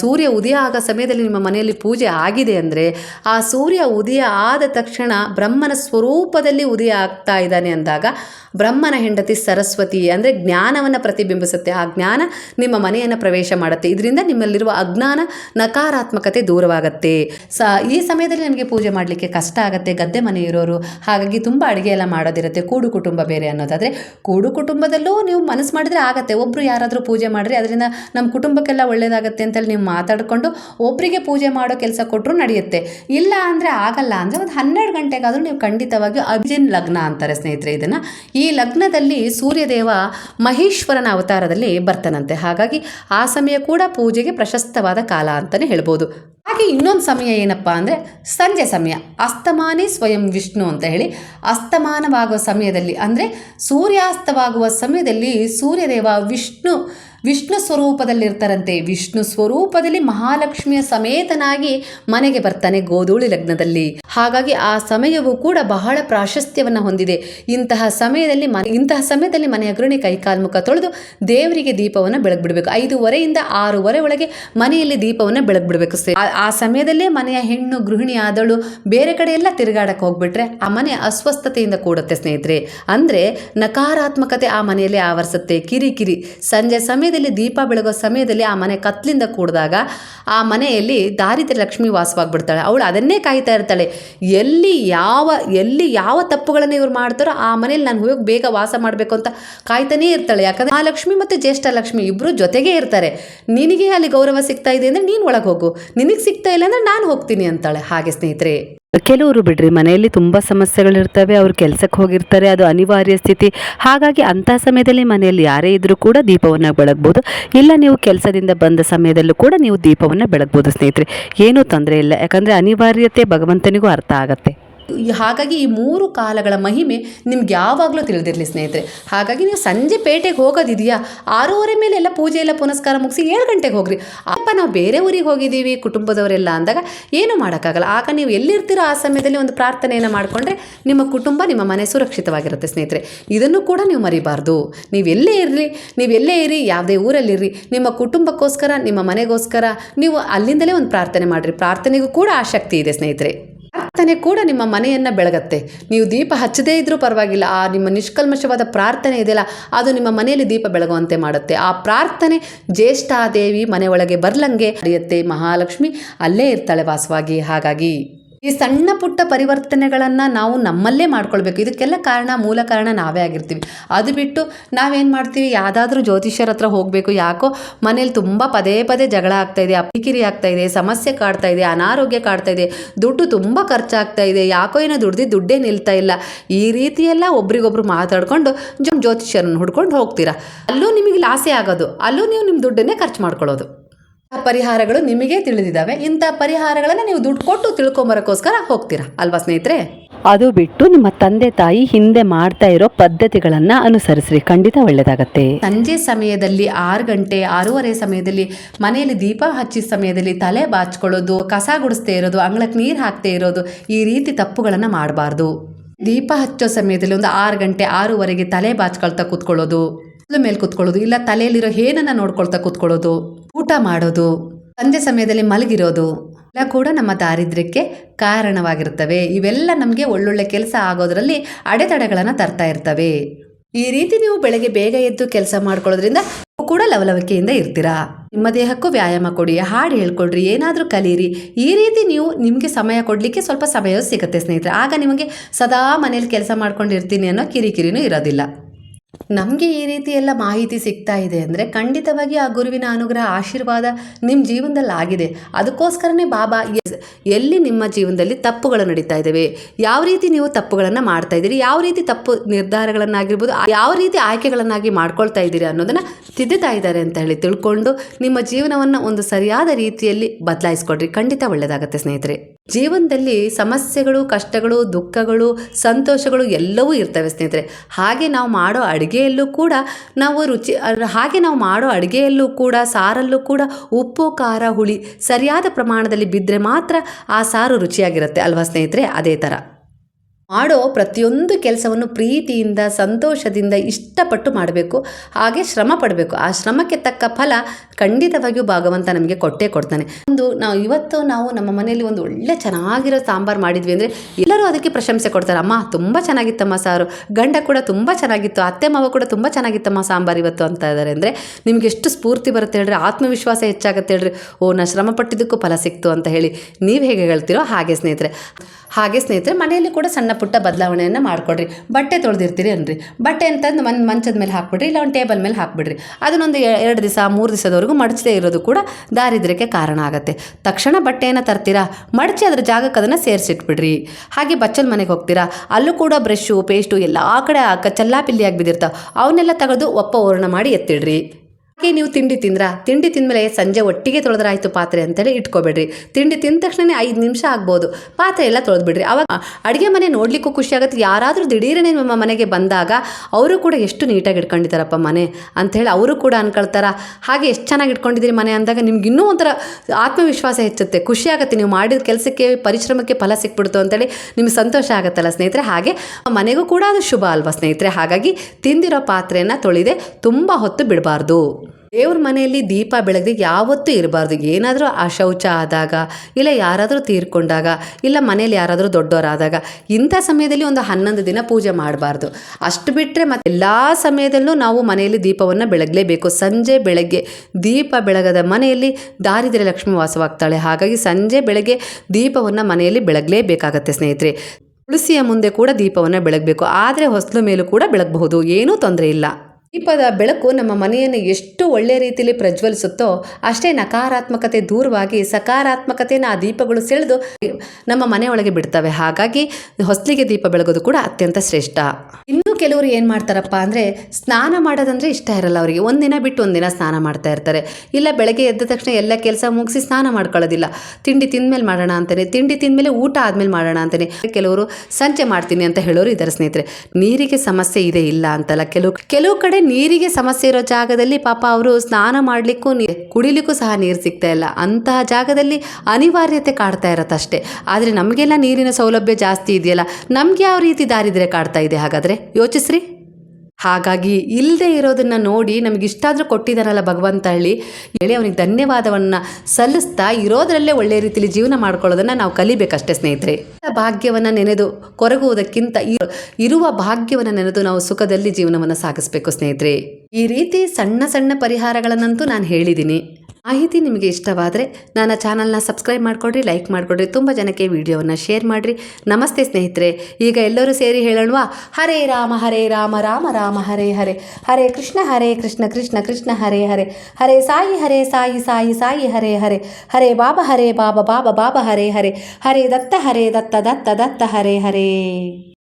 ಸೂರ್ಯ ಉದಯ ಆಗೋ ಸಮಯದಲ್ಲಿ ನಿಮ್ಮ ಮನೆಯಲ್ಲಿ ಪೂಜೆ ಆಗಿದೆ ಅಂದರೆ ಆ ಸೂರ್ಯ ಉದಯ ಆದ ತಕ್ಷಣ ಬ್ರಹ್ಮನ ಸ್ವರೂಪದಲ್ಲಿ ಉದಯ ಆಗ್ತಾ ಇದ್ದಾನೆ ಅಂದಾಗ ಬ್ರಹ್ಮನ ಹೆಂಡತಿ ಸರಸ್ವತಿ ಅಂದರೆ ಜ್ಞಾನವನ್ನು ಪ್ರತಿಬಿಂಬಿಸುತ್ತೆ. ಆ ಜ್ಞಾನ ನಿಮ್ಮ ಮನೆಯನ್ನು ಪ್ರವೇಶ ಮಾಡುತ್ತೆ. ಇದರಿಂದ ನಿಮ್ಮಲ್ಲಿರುವ ಅಜ್ಞಾನ ಅಜ್ಞಾನ ನಕಾರಾತ್ಮಕತೆ ದೂರವಾಗುತ್ತೆ. ಸ, ಈ ಸಮಯದಲ್ಲಿ ನಮಗೆ ಪೂಜೆ ಮಾಡಲಿಕ್ಕೆ ಕಷ್ಟ ಆಗುತ್ತೆ, ಗದ್ದೆ ಮನೆ ಇರೋರು. ಹಾಗಾಗಿ ತುಂಬ ಅಡುಗೆ ಎಲ್ಲ ಮಾಡೋದಿರುತ್ತೆ, ಕೂಡು ಕುಟುಂಬ ಬೇರೆ ಅನ್ನೋದಾದರೆ. ಕೂಡು ಕುಟುಂಬದಲ್ಲೂ ನೀವು ಮನಸ್ಸು ಮಾಡಿದರೆ ಆಗತ್ತೆ. ಒಬ್ಬರು ಯಾರಾದರೂ ಪೂಜೆ ಮಾಡಿರಿ, ಅದರಿಂದ ನಮ್ಮ ಕುಟುಂಬಕ್ಕೆಲ್ಲ ಒಳ್ಳೆಯದಾಗುತ್ತೆ ಅಂತೇಳಿ ನೀವು ಮಾತಾಡಿಕೊಂಡು ಒಬ್ಬರಿಗೆ ಪೂಜೆ ಮಾಡೋ ಕೆಲಸ ಕೊಟ್ಟರು ನಡೆಯುತ್ತೆ. ಇಲ್ಲ ಅಂದರೆ ಆಗಲ್ಲ ಅಂದರೆ ಒಂದು ಹನ್ನೆರಡು ಗಂಟೆಗಾದರೂ ನೀವು ಖಂಡಿತವಾಗಿ ಅಭಿಜಿನ್ ಲಗ್ನ ಅಂತಾರೆ ಸ್ನೇಹಿತರೆ ಇದನ್ನು. ಈ ಲಗ್ನದಲ್ಲಿ ಸೂರ್ಯದೇವ ಮಹೇಶ್ವರನ ಅವತಾರದಲ್ಲಿ ಬರ್ತಾನಂತೆ. ಹಾಗಾಗಿ ಆ ಸಮಯ ಕೂಡ ಪೂಜೆಗೆ ಪ್ರಶಸ್ತವಾದ ಕಾಲ ಅಂತಲೇ ಹೇಳ್ಬೋದು. ಹಾಗೆ ಇನ್ನೊಂದು ಸಮಯ ಏನಪ್ಪ ಅಂದರೆ ಸಂಜೆ ಸಮಯ. ಅಸ್ತಮಾನೇ ಸ್ವಯಂ ವಿಷ್ಣು ಅಂತ ಹೇಳಿ ಅಸ್ತಮಾನವಾಗುವ ಸಮಯದಲ್ಲಿ ಅಂದರೆ ಸೂರ್ಯಾಸ್ತವಾಗುವ ಸಮಯದಲ್ಲಿ ಸೂರ್ಯದೇವ ವಿಷ್ಣು ವಿಷ್ಣು ಸ್ವರೂಪದಲ್ಲಿರ್ತಾರಂತೆ. ವಿಷ್ಣು ಸ್ವರೂಪದಲ್ಲಿ ಮಹಾಲಕ್ಷ್ಮಿಯ ಸಮೇತನಾಗಿ ಮನೆಗೆ ಬರ್ತಾನೆ ಗೋಧೂಳಿ ಲಗ್ನದಲ್ಲಿ. ಹಾಗಾಗಿ ಆ ಸಮಯವು ಕೂಡ ಬಹಳ ಪ್ರಾಶಸ್ತ್ಯವನ್ನು ಹೊಂದಿದೆ. ಇಂತಹ ಸಮಯದಲ್ಲಿ ಮನೆ, ಇಂತಹ ಸಮಯದಲ್ಲಿ ಮನೆಯ ಗೃಹಿಣಿ ಕೈಕಾಲು ಮುಖ ತೊಳೆದು ದೇವರಿಗೆ ದೀಪವನ್ನು ಬೆಳಗ್ಬಿಡ್ಬೇಕು. ಐದೂವರೆಯಿಂದ ಆರೂವರೆ ಒಳಗೆ ಮನೆಯಲ್ಲಿ ದೀಪವನ್ನು ಬೆಳಗ್ಬಿಡ್ಬೇಕು. ಆ- ಸಮಯದಲ್ಲೇ ಮನೆಯ ಹೆಣ್ಣು ಗೃಹಿಣಿ ಆದಳು ಬೇರೆ ಕಡೆ ಎಲ್ಲ ತಿರುಗಾಡಕ್ಕೆ ಹೋಗ್ಬಿಟ್ರೆ ಆ ಮನೆ ಅಸ್ವಸ್ಥತೆಯಿಂದ ಕೂಡುತ್ತೆ ಸ್ನೇಹಿತರೆ. ಅಂದರೆ ನಕಾರಾತ್ಮಕತೆ ಆ ಮನೆಯಲ್ಲಿ ಆವರಿಸುತ್ತೆ. ಕಿರಿಕಿರಿ. ಸಂಜೆ ಸಮಯದಲ್ಲಿ ದೀಪ ಬೆಳಗೋ ಸಮಯದಲ್ಲಿ ಆ ಮನೆ ಕತ್ಲಿಂದ ಕೂಡಿದಾಗ ಆ ಮನೆಯಲ್ಲಿ ದಾರಿದ್ರ ಲಕ್ಷ್ಮಿ ವಾಸವಾಗಿಬಿಡ್ತಾಳೆ. ಅವಳು ಅದನ್ನೇ ಕಾಯ್ತಾ ಇರ್ತಾಳೆ. ಎಲ್ಲಿ ಯಾವ ಎಲ್ಲಿ ಯಾವ ತಪ್ಪುಗಳನ್ನು ಇವ್ರು ಮಾಡ್ತಾರೋ ಆ ಮನೇಲಿ ನಾನು ಹೋಗಿ ಬೇಗ ವಾಸ ಮಾಡಬೇಕು ಅಂತ ಕಾಯ್ತಾನೇ ಇರ್ತಾಳೆ. ಯಾಕಂದರೆ ಆ ಲಕ್ಷ್ಮಿ ಮತ್ತು ಜ್ಯೇಷ್ಠ ಲಕ್ಷ್ಮಿ ಇಬ್ಬರು ಜೊತೆಗೇ ಇರ್ತಾರೆ. ನಿನಗೆ ಅಲ್ಲಿ ಗೌರವ ಸಿಗ್ತಾ ಇದೆ ಅಂದರೆ ನೀನು ಒಳಗೆ ಹೋಗು. ನಿನಗೆ ಸಿಗ್ತಾ ಇಲ್ಲ ಅಂದರೆ ನಾನು ಹೋಗ್ತೀನಿ ಅಂತಾಳೆ. ಹಾಗೆ ಸ್ನೇಹಿತರೆ. ಕೆಲವರು ಬಿಡ್ರಿ, ಮನೆಯಲ್ಲಿ ತುಂಬ ಸಮಸ್ಯೆಗಳಿರ್ತವೆ, ಅವ್ರು ಕೆಲಸಕ್ಕೆ ಹೋಗಿರ್ತಾರೆ, ಅದು ಅನಿವಾರ್ಯ ಸ್ಥಿತಿ. ಹಾಗಾಗಿ ಅಂಥ ಸಮಯದಲ್ಲಿ ಮನೆಯಲ್ಲಿ ಯಾರೇ ಇದ್ದರೂ ಕೂಡ ದೀಪವನ್ನು ಬೆಳಗ್ಬೋದು. ಇಲ್ಲ ನೀವು ಕೆಲಸದಿಂದ ಬಂದ ಸಮಯದಲ್ಲೂ ಕೂಡ ನೀವು ದೀಪವನ್ನು ಬೆಳಗ್ಬೋದು ಸ್ನೇಹಿತರೆ. ಏನೂ ತೊಂದರೆ ಇಲ್ಲ, ಯಾಕಂದರೆ ಅನಿವಾರ್ಯತೆ ಭಗವಂತನಿಗೂ ಅರ್ಥ ಆಗತ್ತೆ. ಹಾಗಾಗಿ ಈ ಮೂರು ಕಾಲಗಳ ಮಹಿಮೆ ನಿಮ್ಗೆ ಯಾವಾಗಲೂ ತಿಳಿದಿರಲಿ ಸ್ನೇಹಿತರೆ. ಹಾಗಾಗಿ ನೀವು ಸಂಜೆ ಪೇಟೆಗೆ ಹೋಗೋದಿದೆಯಾ? ಆರೂವರೆ ಮೇಲೆ ಎಲ್ಲ ಪೂಜೆ ಎಲ್ಲ ಪುನಸ್ಕಾರ ಮುಗಿಸಿ ಏಳು ಗಂಟೆಗೆ ಹೋಗ್ರಿ. ಅಪ್ಪ, ನಾವು ಬೇರೆ ಊರಿಗೆ ಹೋಗಿದ್ದೀವಿ, ಕುಟುಂಬದವರೆಲ್ಲ ಅಂದಾಗ ಏನೂ ಮಾಡೋಕ್ಕಾಗಲ್ಲ. ಆಗ ನೀವು ಎಲ್ಲಿರ್ತೀರೋ ಆ ಸಮಯದಲ್ಲಿ ಒಂದು ಪ್ರಾರ್ಥನೆಯನ್ನು ಮಾಡಿಕೊಂಡ್ರೆ ನಿಮ್ಮ ಕುಟುಂಬ ನಿಮ್ಮ ಮನೆ ಸುರಕ್ಷಿತವಾಗಿರುತ್ತೆ ಸ್ನೇಹಿತರೆ. ಇದನ್ನು ಕೂಡ ನೀವು ಮರಿಬಾರ್ದು. ನೀವೆಲ್ಲೇ ಇರಲಿ, ನೀವು ಎಲ್ಲೇ ಇರಿ, ಯಾವುದೇ ಊರಲ್ಲಿರ್ರಿ, ನಿಮ್ಮ ಕುಟುಂಬಕ್ಕೋಸ್ಕರ, ನಿಮ್ಮ ಮನೆಗೋಸ್ಕರ ನೀವು ಅಲ್ಲಿಂದಲೇ ಒಂದು ಪ್ರಾರ್ಥನೆ ಮಾಡಿರಿ. ಪ್ರಾರ್ಥನೆಗೂ ಕೂಡ ಆಸಕ್ತಿ ಇದೆ ಸ್ನೇಹಿತರೆ. ಪ್ರಾರ್ಥನೆ ಕೂಡ ನಿಮ್ಮ ಮನೆಯನ್ನು ಬೆಳಗತ್ತೆ. ನೀವು ದೀಪ ಹಚ್ಚದೇ ಇದ್ರೂ ಪರವಾಗಿಲ್ಲ. ಆ ನಿಮ್ಮ ನಿಷ್ಕಲ್ಮಶವಾದ ಪ್ರಾರ್ಥನೆ ಇದೆಯಲ್ಲ, ಅದು ನಿಮ್ಮ ಮನೆಯಲ್ಲಿ ದೀಪ ಬೆಳಗುವಂತೆ ಮಾಡುತ್ತೆ. ಆ ಪ್ರಾರ್ಥನೆ ಜ್ಯೇಷ್ಠಾದೇವಿ ಮನೆಯೊಳಗೆ ಬರ್ಲಂಗೆ ನಡೆಯುತ್ತೆ. ಮಹಾಲಕ್ಷ್ಮಿ ಅಲ್ಲೇ ಇರ್ತಾಳೆ ವಾಸವಾಗಿ. ಹಾಗಾಗಿ ಈ ಸಣ್ಣ ಪುಟ್ಟ ಪರಿವರ್ತನೆಗಳನ್ನು ನಾವು ನಮ್ಮಲ್ಲೇ ಮಾಡ್ಕೊಳ್ಬೇಕು. ಇದಕ್ಕೆಲ್ಲ ಕಾರಣ, ಮೂಲ ಕಾರಣ ನಾವೇ ಆಗಿರ್ತೀವಿ. ಅದು ಬಿಟ್ಟು ನಾವೇನು ಮಾಡ್ತೀವಿ? ಯಾವುದಾದ್ರೂ ಜ್ಯೋತಿಷ್ಯರ ಹತ್ರ ಹೋಗಬೇಕು. ಯಾಕೋ ಮನೇಲಿ ತುಂಬ ಪದೇ ಪದೇ ಜಗಳ ಆಗ್ತಾ ಇದೆ, ಅಪ್ಪಿಕಿರಿ ಆಗ್ತಾ ಇದೆ, ಸಮಸ್ಯೆ ಕಾಡ್ತಾ ಇದೆ, ಅನಾರೋಗ್ಯ ಕಾಡ್ತಾ ಇದೆ, ದುಡ್ಡು ತುಂಬ ಖರ್ಚಾಗ್ತಾ ಇದೆ, ಯಾಕೋ ಏನೋ ದುಡ್ದು ದುಡ್ಡೇ ನಿಲ್ತಾ ಇಲ್ಲ. ಈ ರೀತಿಯೆಲ್ಲ ಒಬ್ರಿಗೊಬ್ರು ಮಾತಾಡ್ಕೊಂಡು ಜ್ಯೋತಿಷ್ಯರನ್ನು ಹುಡ್ಕೊಂಡು ಹೋಗ್ತೀರಾ? ಅಲ್ಲೂ ನಿಮಗೆ ಲಾಸೆ ಆಗೋದು. ಅಲ್ಲೂ ನೀವು ನಿಮ್ಮ ದುಡ್ಡನ್ನೇ ಖರ್ಚು ಮಾಡ್ಕೊಳ್ಳೋದು. ಪರಿಹಾರಗಳು ನಿಮಗೆ ತಿಳಿದಿದ್ದಾವೆ. ಇಂಥ ಪರಿಹಾರಗಳನ್ನು ನೀವು ದುಡ್ಡು ಕೊಟ್ಟು ತಿಳ್ಕೊಂಬರೋಕ್ಕೋಸ್ಕರ ಹೋಗ್ತೀರಾ? ಅಲ್ವಾ ಸ್ನೇಹಿತರೆ? ಅದು ಬಿಟ್ಟು ನಿಮ್ಮ ತಂದೆ ತಾಯಿ ಹಿಂದೆ ಮಾಡ್ತಾ ಇರೋ ಪದ್ಧತಿಗಳನ್ನ ಅನುಸರಿಸ್ರಿ. ಖಂಡಿತ ಒಳ್ಳೇದಾಗತ್ತೆ ಸಂಜೆ ಸಮಯದಲ್ಲಿ ಆರು ಗಂಟೆ ಆರೂವರೆ ಸಮಯದಲ್ಲಿ ಮನೆಯಲ್ಲಿ ದೀಪ ಹಚ್ಚಿದ ಸಮಯದಲ್ಲಿ ತಲೆ ಬಾಚ್ಕೊಳ್ಳೋದು ಕಸ ಗುಡಿಸ್ತೇ ಇರೋದು ಅಂಗಳಕ್ಕೆ ನೀರು ಹಾಕ್ತೇ ಇರೋದು ಈ ರೀತಿ ತಪ್ಪುಗಳನ್ನು ಮಾಡಬಾರ್ದು. ದೀಪ ಹಚ್ಚೋ ಸಮಯದಲ್ಲಿ ಒಂದು ಆರು ಗಂಟೆ ಆರೂವರೆಗೆ ತಲೆ ಬಾಚ್ಕೊಳ್ತಾ ಕೂತ್ಕೊಳ್ಳೋದು ಮೇಲೆ ಮೇಲೆ ಕೂತ್ಕೊಳ್ಳೋದು ಇಲ್ಲ ತಲೆಯಲ್ಲಿರೋ ಹೇನನ್ನ ನೋಡ್ಕೊಳ್ತಾ ಕೂತ್ಕೊಳ್ಳೋದು. ಊಟ ಮಾಡೋದು, ಸಂಜೆ ಸಮಯದಲ್ಲಿ ಮಲಗಿರೋದು ಎಲ್ಲ ಕೂಡ ನಮ್ಮ ದಾರಿದ್ರ್ಯಕ್ಕೆ ಕಾರಣವಾಗಿರ್ತವೆ ಇವೆಲ್ಲ ನಮಗೆ ಒಳ್ಳೊಳ್ಳೆ ಕೆಲಸ ಆಗೋದ್ರಲ್ಲಿ ಅಡೆತಡೆಗಳನ್ನು ತರ್ತಾ ಇರ್ತವೆ. ಈ ರೀತಿ ನೀವು ಬೆಳಗ್ಗೆ ಬೇಗ ಎದ್ದು ಕೆಲಸ ಮಾಡ್ಕೊಳ್ಳೋದ್ರಿಂದ ಕೂಡ ಲವಲವಿಕೆಯಿಂದ ಇರ್ತೀರಾ? ನಿಮ್ಮ ದೇಹಕ್ಕೂ ವ್ಯಾಯಾಮ ಕೊಡಿ, ಹಾಡು ಹೇಳ್ಕೊಡ್ರಿ ಏನಾದರೂ ಕಲೀರಿ. ಈ ರೀತಿ ನೀವು ನಿಮಗೆ ಸಮಯ ಕೊಡಲಿಕ್ಕೆ ಸ್ವಲ್ಪ ಸಮಯ ಸಿಗುತ್ತೆ ಸ್ನೇಹಿತರೆ. ಆಗ ನಿಮಗೆ ಸದಾ ಮನೇಲಿ ಕೆಲಸ ಮಾಡ್ಕೊಂಡಿರ್ತೀನಿ ಅನ್ನೋ ಕಿರಿಕಿರಿನೂ ಇರೋದಿಲ್ಲ. ನಮಗೆ ಈ ರೀತಿ ಎಲ್ಲ ಮಾಹಿತಿ ಸಿಗ್ತಾ ಇದೆ ಅಂದರೆ ಖಂಡಿತವಾಗಿ ಆ ಗುರುವಿನ ಅನುಗ್ರಹ, ಆಶೀರ್ವಾದ ನಿಮ್ಮ ಜೀವನದಲ್ಲಿ ಆಗಿದೆ. ಅದಕ್ಕೋಸ್ಕರನೇ ಬಾಬಾ ಎಲ್ಲಿ ನಿಮ್ಮ ಜೀವನದಲ್ಲಿ ತಪ್ಪುಗಳು ನಡೀತಾ ಇದ್ದಾವೆ? ಯಾವ ರೀತಿ ನೀವು ತಪ್ಪುಗಳನ್ನು ಮಾಡ್ತಾ ಇದ್ದೀರಿ? ಯಾವ ರೀತಿ ತಪ್ಪು ನಿರ್ಧಾರಗಳನ್ನಾಗಿರ್ಬೋದು, ಯಾವ ರೀತಿ ಆಯ್ಕೆಗಳನ್ನಾಗಿ ಮಾಡ್ಕೊಳ್ತಾ ಇದ್ದೀರಿ ಅನ್ನೋದನ್ನು ತಿದ್ದುತ್ತಾ ಇದ್ದಾರೆ ಅಂತ ಹೇಳಿ ತಿಳ್ಕೊಂಡು ನಿಮ್ಮ ಜೀವನವನ್ನು ಒಂದು ಸರಿಯಾದ ರೀತಿಯಲ್ಲಿ ಬದಲಾಯಿಸ್ಕೊಡ್ರಿ. ಖಂಡಿತ ಒಳ್ಳೆಯದಾಗುತ್ತೆ ಸ್ನೇಹಿತರೆ. ಜೀವನದಲ್ಲಿ ಸಮಸ್ಯೆಗಳು, ಕಷ್ಟಗಳು, ದುಃಖಗಳು, ಸಂತೋಷಗಳು ಎಲ್ಲವೂ ಇರ್ತವೆ ಸ್ನೇಹಿತರೆ. ಹಾಗೆ ನಾವು ಮಾಡೋ ಅಡುಗೆಯಲ್ಲೂ ಕೂಡ ನಾವು ರುಚಿ ಹಾಗೆ ನಾವು ಮಾಡೋ ಅಡುಗೆಯಲ್ಲೂ ಕೂಡ ಸಾರಲ್ಲೂ ಕೂಡ ಉಪ್ಪು, ಖಾರ, ಹುಳಿ ಸರಿಯಾದ ಪ್ರಮಾಣದಲ್ಲಿ ಬಿದ್ದರೆ ಮಾತ್ರ ಆ ಸಾರು ರುಚಿಯಾಗಿರುತ್ತೆ ಅಲ್ವಾ ಸ್ನೇಹಿತರೆ? ಅದೇ ಥರ. ಮಾಡೋ ಪ್ರತಿಯೊಂದು ಕೆಲಸವನ್ನು ಪ್ರೀತಿಯಿಂದ, ಸಂತೋಷದಿಂದ ಇಷ್ಟಪಟ್ಟು ಮಾಡಬೇಕು. ಹಾಗೆ ಶ್ರಮ ಪಡಬೇಕು. ಆ ಶ್ರಮಕ್ಕೆ ತಕ್ಕ ಫಲ ಖಂಡಿತವಾಗಿಯೂ ಭಾಗವಂತ ನಮಗೆ ಕೊಟ್ಟೇ ಕೊಡ್ತಾನೆ. ಒಂದು ನಾವು ಇವತ್ತು ನಾವು ನಮ್ಮ ಮನೆಯಲ್ಲಿ ಒಂದು ಒಳ್ಳೆ ಚೆನ್ನಾಗಿರೋ ಸಾಂಬಾರು ಮಾಡಿದ್ವಿ ಅಂದರೆ ಎಲ್ಲರೂ ಅದಕ್ಕೆ ಪ್ರಶಂಸೆ ಕೊಡ್ತಾರೆ. ಅಮ್ಮ, ತುಂಬ ಚೆನ್ನಾಗಿತ್ತಮ್ಮ ಸಾರು. ಗಂಡ ಕೂಡ ತುಂಬ ಚೆನ್ನಾಗಿತ್ತು. ಅತ್ತೆ, ಮಾವ ಕೂಡ ತುಂಬ ಚೆನ್ನಾಗಿತ್ತಮ್ಮ ಸಾಂಬಾರು ಇವತ್ತು, ಅಂತ ಇದ್ದಾರೆ. ಅಂದರೆ ನಿಮ್ಗೆ ಎಷ್ಟು ಸ್ಫೂರ್ತಿ ಬರುತ್ತೆ ಹೇಳ್ರಿ. ಆತ್ಮವಿಶ್ವಾಸ ಹೆಚ್ಚಾಗುತ್ತೆ ಹೇಳ್ರಿ. ಓ, ನಾ ಶ್ರಮ ಪಟ್ಟಿದ್ದಕ್ಕೂ ಫಲ ಸಿಕ್ತು ಅಂತ ಹೇಳಿ ನೀವು ಹೇಗೆ ಹೇಳ್ತೀರೋ ಹಾಗೆ ಸ್ನೇಹಿತರೆ. ಹಾಗೆ ಸ್ನೇಹಿತರೆ, ಮನೆಯಲ್ಲಿ ಕೂಡ ಸಣ್ಣ ಪುಟ್ಟ ಬದಲಾವಣೆಯನ್ನು ಮಾಡಿಕೊಡ್ರಿ. ಬಟ್ಟೆ ತೊಳೆದಿರ್ತೀರಿ ಅನ್ರಿ. ಬಟ್ಟೆ ಅಂತಂದು ಮನ್, ಮಂಚದ ಮೇಲೆ ಹಾಕ್ಬಿಡ್ರಿ, ಇಲ್ಲ ಒಂದು ಟೇಬಲ್ ಮೇಲೆ ಹಾಕ್ಬಿಡ್ರಿ. ಅದನ್ನೊಂದು ಎರಡು ದಿವಸ, ಮೂರು ದಿವಸದವರೆಗೂ ಮಡಚದೇ ಇರೋದು ಕೂಡ ದಾರಿದ್ರ್ಯಕ್ಕೆ ಕಾರಣ ಆಗುತ್ತೆ. ತಕ್ಷಣ ಬಟ್ಟೆಯನ್ನು ತರ್ತೀರಾ? ಮಡಚಿ ಅದರ ಜಾಗಕ್ಕೆ ಅದನ್ನು ಸೇರಿಸಿಟ್ಬಿಡ್ರಿ. ಹಾಗೆ ಬಚ್ಚಲ್ ಮನೆಗೆ ಹೋಗ್ತೀರಾ? ಅಲ್ಲೂ ಕೂಡ ಬ್ರಷ್ಷು, ಪೇಸ್ಟು ಎಲ್ಲ ಆ ಕಡೆ ಕ- ಚಲ್ಲಾಪಿಲ್ಲಿಯಾಗಿ ಬಿದ್ದಿರ್ತಾವೆ. ಅವನ್ನೆಲ್ಲ ತೆಗೆದು ಒಪ್ಪ ಓರಣ ಮಾಡಿ ಎತ್ತಿಡ್ರಿ. ಹಾಗೆ ನೀವು ತಿಂಡಿ ತಿಂದ್ರಾ? ತಿಂಡಿ ತಿಂದಮೇಲೆ ಸಂಜೆ ಒಟ್ಟಿಗೆ ತೊಳೆದ್ರಾಯ್ತು ಪಾತ್ರೆ ಅಂತೇಳಿ ಇಟ್ಕೋಬೇಡ್ರಿ. ತಿಂಡಿ ತಿಂದ ತಕ್ಷಣನೇ ಐದು ನಿಮಿಷ ಆಗ್ಬೋದು. ಪಾತ್ರೆ ಎಲ್ಲ ತೊಳೆದ್ಬಿಡ್ರಿ. ಅವಾಗ ಅಡುಗೆ ಮನೆ ನೋಡಲಿಕ್ಕೂ ಖುಷಿ ಆಗುತ್ತೆ. ಯಾರಾದರೂ ದಿಢೀರನೇ ನಿಮ್ಮ ಮನೆಗೆ ಬಂದಾಗ ಅವರು ಕೂಡ ಎಷ್ಟು ನೀಟಾಗಿ ಇಟ್ಕೊಂಡಿದ್ದಾರಪ್ಪ ಮನೆ ಅಂಥೇಳಿ ಅವರು ಕೂಡ ಅನ್ಕೊಳ್ತಾರ. ಹಾಗೆ ಎಷ್ಟು ಚೆನ್ನಾಗಿ ಇಟ್ಕೊಂಡಿದ್ದೀರಿ ಮನೆ ಅಂದಾಗ ನಿಮ್ಗೆ ಇನ್ನೂ ಒಂಥರ ಆತ್ಮವಿಶ್ವಾಸ ಹೆಚ್ಚುತ್ತೆ. ಖುಷಿ ಆಗುತ್ತೆ. ನೀವು ಮಾಡಿದ ಕೆಲಸಕ್ಕೆ, ಪರಿಶ್ರಮಕ್ಕೆ ಫಲ ಸಿಕ್ಬಿಡ್ತು ಅಂತೇಳಿ ನಿಮ್ಗೆ ಸಂತೋಷ ಆಗುತ್ತಲ್ಲ ಸ್ನೇಹಿತರೆ. ಹಾಗೆ ಮನೆಗೂ ಕೂಡ ಅದು ಶುಭ ಅಲ್ವಾ ಸ್ನೇಹಿತರೆ? ಹಾಗಾಗಿ ತಿಂದಿರೋ ಪಾತ್ರೆಯನ್ನು ತೊಳೆದೆ. ತುಂಬ ಹೊತ್ತು ಬಿಡಬಾರ್ದು. ದೇವ್ರ ಮನೆಯಲ್ಲಿ ದೀಪ ಬೆಳಗ್ಗೆ ಯಾವತ್ತೂ ಇರಬಾರ್ದು. ಏನಾದರೂ ಅಶೌಚ ಆದಾಗ, ಇಲ್ಲ ಯಾರಾದರೂ ತೀರ್ಕೊಂಡಾಗ, ಇಲ್ಲ ಮನೆಯಲ್ಲಿ ಯಾರಾದರೂ ದೊಡ್ಡವರಾದಾಗ, ಇಂಥ ಸಮಯದಲ್ಲಿ ಒಂದು ಹನ್ನೊಂದು ದಿನ ಪೂಜೆ ಮಾಡಬಾರ್ದು. ಅಷ್ಟು ಬಿಟ್ಟರೆ ಮತ್ತೆ ಎಲ್ಲ ಸಮಯದಲ್ಲೂ ನಾವು ಮನೆಯಲ್ಲಿ ದೀಪವನ್ನು ಬೆಳಗಲೇಬೇಕು. ಸಂಜೆ ಬೆಳಗ್ಗೆ ದೀಪ ಬೆಳಗದ ಮನೆಯಲ್ಲಿ ದಾರಿದ್ರ್ಯ ಲಕ್ಷ್ಮಿ ವಾಸವಾಗ್ತಾಳೆ. ಹಾಗಾಗಿ ಸಂಜೆ ಬೆಳಗ್ಗೆ ದೀಪವನ್ನು ಮನೆಯಲ್ಲಿ ಬೆಳಗಲೇಬೇಕಾಗತ್ತೆ ಸ್ನೇಹಿತರೆ. ತುಳಸಿಯ ಮುಂದೆ ಕೂಡ ದೀಪವನ್ನು ಬೆಳಗಬೇಕು. ಆದರೆ ಹೊಸಲು ಮೇಲೂ ಕೂಡ ಬೆಳಗಬಹುದು. ಏನೂ ತೊಂದರೆ ಇಲ್ಲ. ದೀಪದ ಬೆಳಕು ನಮ್ಮ ಮನೆಯನ್ನು ಎಷ್ಟು ಒಳ್ಳೆಯ ರೀತಿಯಲ್ಲಿ ಪ್ರಜ್ವಲಿಸುತ್ತೋ ಅಷ್ಟೇ ನಕಾರಾತ್ಮಕತೆ ದೂರವಾಗಿ ಸಕಾರಾತ್ಮಕತೆಯನ್ನು ಆ ದೀಪಗಳು ಸೆಳೆದು ನಮ್ಮ ಮನೆಯೊಳಗೆ ಬಿಡ್ತವೆ. ಹಾಗಾಗಿ ಹೊಸಲಿಗೆ ದೀಪ ಬೆಳಗೋದು ಕೂಡ ಅತ್ಯಂತ ಶ್ರೇಷ್ಠ. ಇನ್ನೂ ಕೆಲವರು ಏನು ಮಾಡ್ತಾರಪ್ಪ ಅಂದರೆ ಸ್ನಾನ ಮಾಡೋದಂದರೆ ಇಷ್ಟ ಇರಲ್ಲ ಅವರಿಗೆ. ಒಂದಿನ ಬಿಟ್ಟು ಒಂದಿನ ಸ್ನಾನ ಮಾಡ್ತಾ ಇರ್ತಾರೆ. ಇಲ್ಲ ಬೆಳಗ್ಗೆ ಎದ್ದ ತಕ್ಷಣ ಎಲ್ಲ ಕೆಲಸ ಮುಗಿಸಿ ಸ್ನಾನ ಮಾಡ್ಕೊಳ್ಳೋದಿಲ್ಲ. ತಿಂಡಿ ತಿಂದಮೇಲೆ ಮಾಡೋಣ ಅಂತಾನೆ, ತಿಂಡಿ ತಿಂದಮೇಲೆ ಊಟ ಆದಮೇಲೆ ಮಾಡೋಣ ಅಂತಾನೆ. ಕೆಲವರು ಸಂಜೆ ಮಾಡ್ತೀನಿ ಅಂತ ಹೇಳೋರು ಇದ್ದಾರೆ ಸ್ನೇಹಿತರೆ. ನೀರಿಗೆ ಸಮಸ್ಯೆ ಇದೆ ಇಲ್ಲ ಅಂತಲ್ಲ. ಕೆಲವು ಕೆಲವು ಕಡೆ ನೀರಿಗೆ ಸಮಸ್ಯೆ ಇರೋ ಜಾಗದಲ್ಲಿ ಪಾಪ ಅವರು ಸ್ನಾನ ಮಾಡಲಿಕ್ಕೂ ನೀ, ಕುಡಿಲಿಕ್ಕೂ ಸಹ ನೀರು ಸಿಗ್ತಾ ಇಲ್ಲ. ಅಂತಹ ಜಾಗದಲ್ಲಿ ಅನಿವಾರ್ಯತೆ ಕಾಡ್ತಾ ಇರತ್ತಷ್ಟೇ ಆದರೆ ನಮಗೆಲ್ಲ ನೀರಿನ ಸೌಲಭ್ಯ ಜಾಸ್ತಿ ಇದೆಯಲ್ಲ? ನಮ್ಗೆ ಯಾವ ರೀತಿ ದಾರಿದ್ರೆ ಕಾಡ್ತಾ ಇದೆ ಹಾಗಾದರೆ? ಯೋಚಿಸ್ರಿ. ಹಾಗಾಗಿ ಇಲ್ಲದೆ ಇರೋದನ್ನು ನೋಡಿ ನಮಗೆ ಇಷ್ಟಾದರೂ ಕೊಟ್ಟಿದ್ದಾನಲ್ಲ ಭಗವಂತ ಹೇಳಿ ಹೇಳಿ ಅವನಿಗೆ ಧನ್ಯವಾದವನ್ನು ಸಲ್ಲಿಸ್ತಾ ಇರೋದರಲ್ಲೇ ಒಳ್ಳೆಯ ರೀತಿಯಲ್ಲಿ ಜೀವನ ಮಾಡ್ಕೊಳ್ಳೋದನ್ನು ನಾವು ಕಲಿಬೇಕಷ್ಟೇ ಸ್ನೇಹಿತರೆ. ಭಾಗ್ಯವನ್ನು ನೆನೆದು ಕೊರಗುವುದಕ್ಕಿಂತ ಇರು- ಇರುವ ಭಾಗ್ಯವನ್ನು ನೆನೆದು ನಾವು ಸುಖದಲ್ಲಿ ಜೀವನವನ್ನು ಸಾಗಿಸಬೇಕು ಸ್ನೇಹಿತರೆ. ಈ ರೀತಿ ಸಣ್ಣ ಸಣ್ಣ ಪರಿಹಾರಗಳನ್ನಂತೂ ನಾನು ಹೇಳಿದ್ದೀನಿ ಮಾಹಿತಿ ನಿಮಗೆ ಇಷ್ಟವಾದರೆ ನನ್ನ ಚಾನಲ್ನ ಸಬ್ಸ್ಕ್ರೈಬ್ ಮಾಡಿಕೊಡ್ರಿ, ಲೈಕ್ ಮಾಡಿಕೊಡ್ರಿ, ತುಂಬ ಜನಕ್ಕೆ ವಿಡಿಯೋವನ್ನು ಶೇರ್ ಮಾಡಿರಿ. ನಮಸ್ತೆ ಸ್ನೇಹಿತರೆ, ಈಗ ಎಲ್ಲರೂ ಸೇರಿ ಹೇಳೋಣವಾ? ಹರೇ ರಾಮ ಹರೇ ರಾಮ ರಾಮ ರಾಮ, ಹರೇ ಹರೇ. ಹರೇ ಕೃಷ್ಣ ಹರೇ ಕೃಷ್ಣ ಕೃಷ್ಣ ಕೃಷ್ಣ, ಹರೇ ಹರೇ. ಹರೇ ಸಾಯಿ ಹರೇ ಸಾಯಿ ಸಾಯಿ ಸಾಯಿ, ಹರೇ ಹರೇ. ಹರೇ ಬಾಬಾ ಹರೇ ಬಾಬಾ ಬಾಬಾ ಬಾಬಾ, ಹರೇ ಹರೇ. ಹರೇ ದತ್ತ ಹರೇ ದತ್ತ ದತ್ತ ದತ್ತ, ಹರೇ ಹರೇ.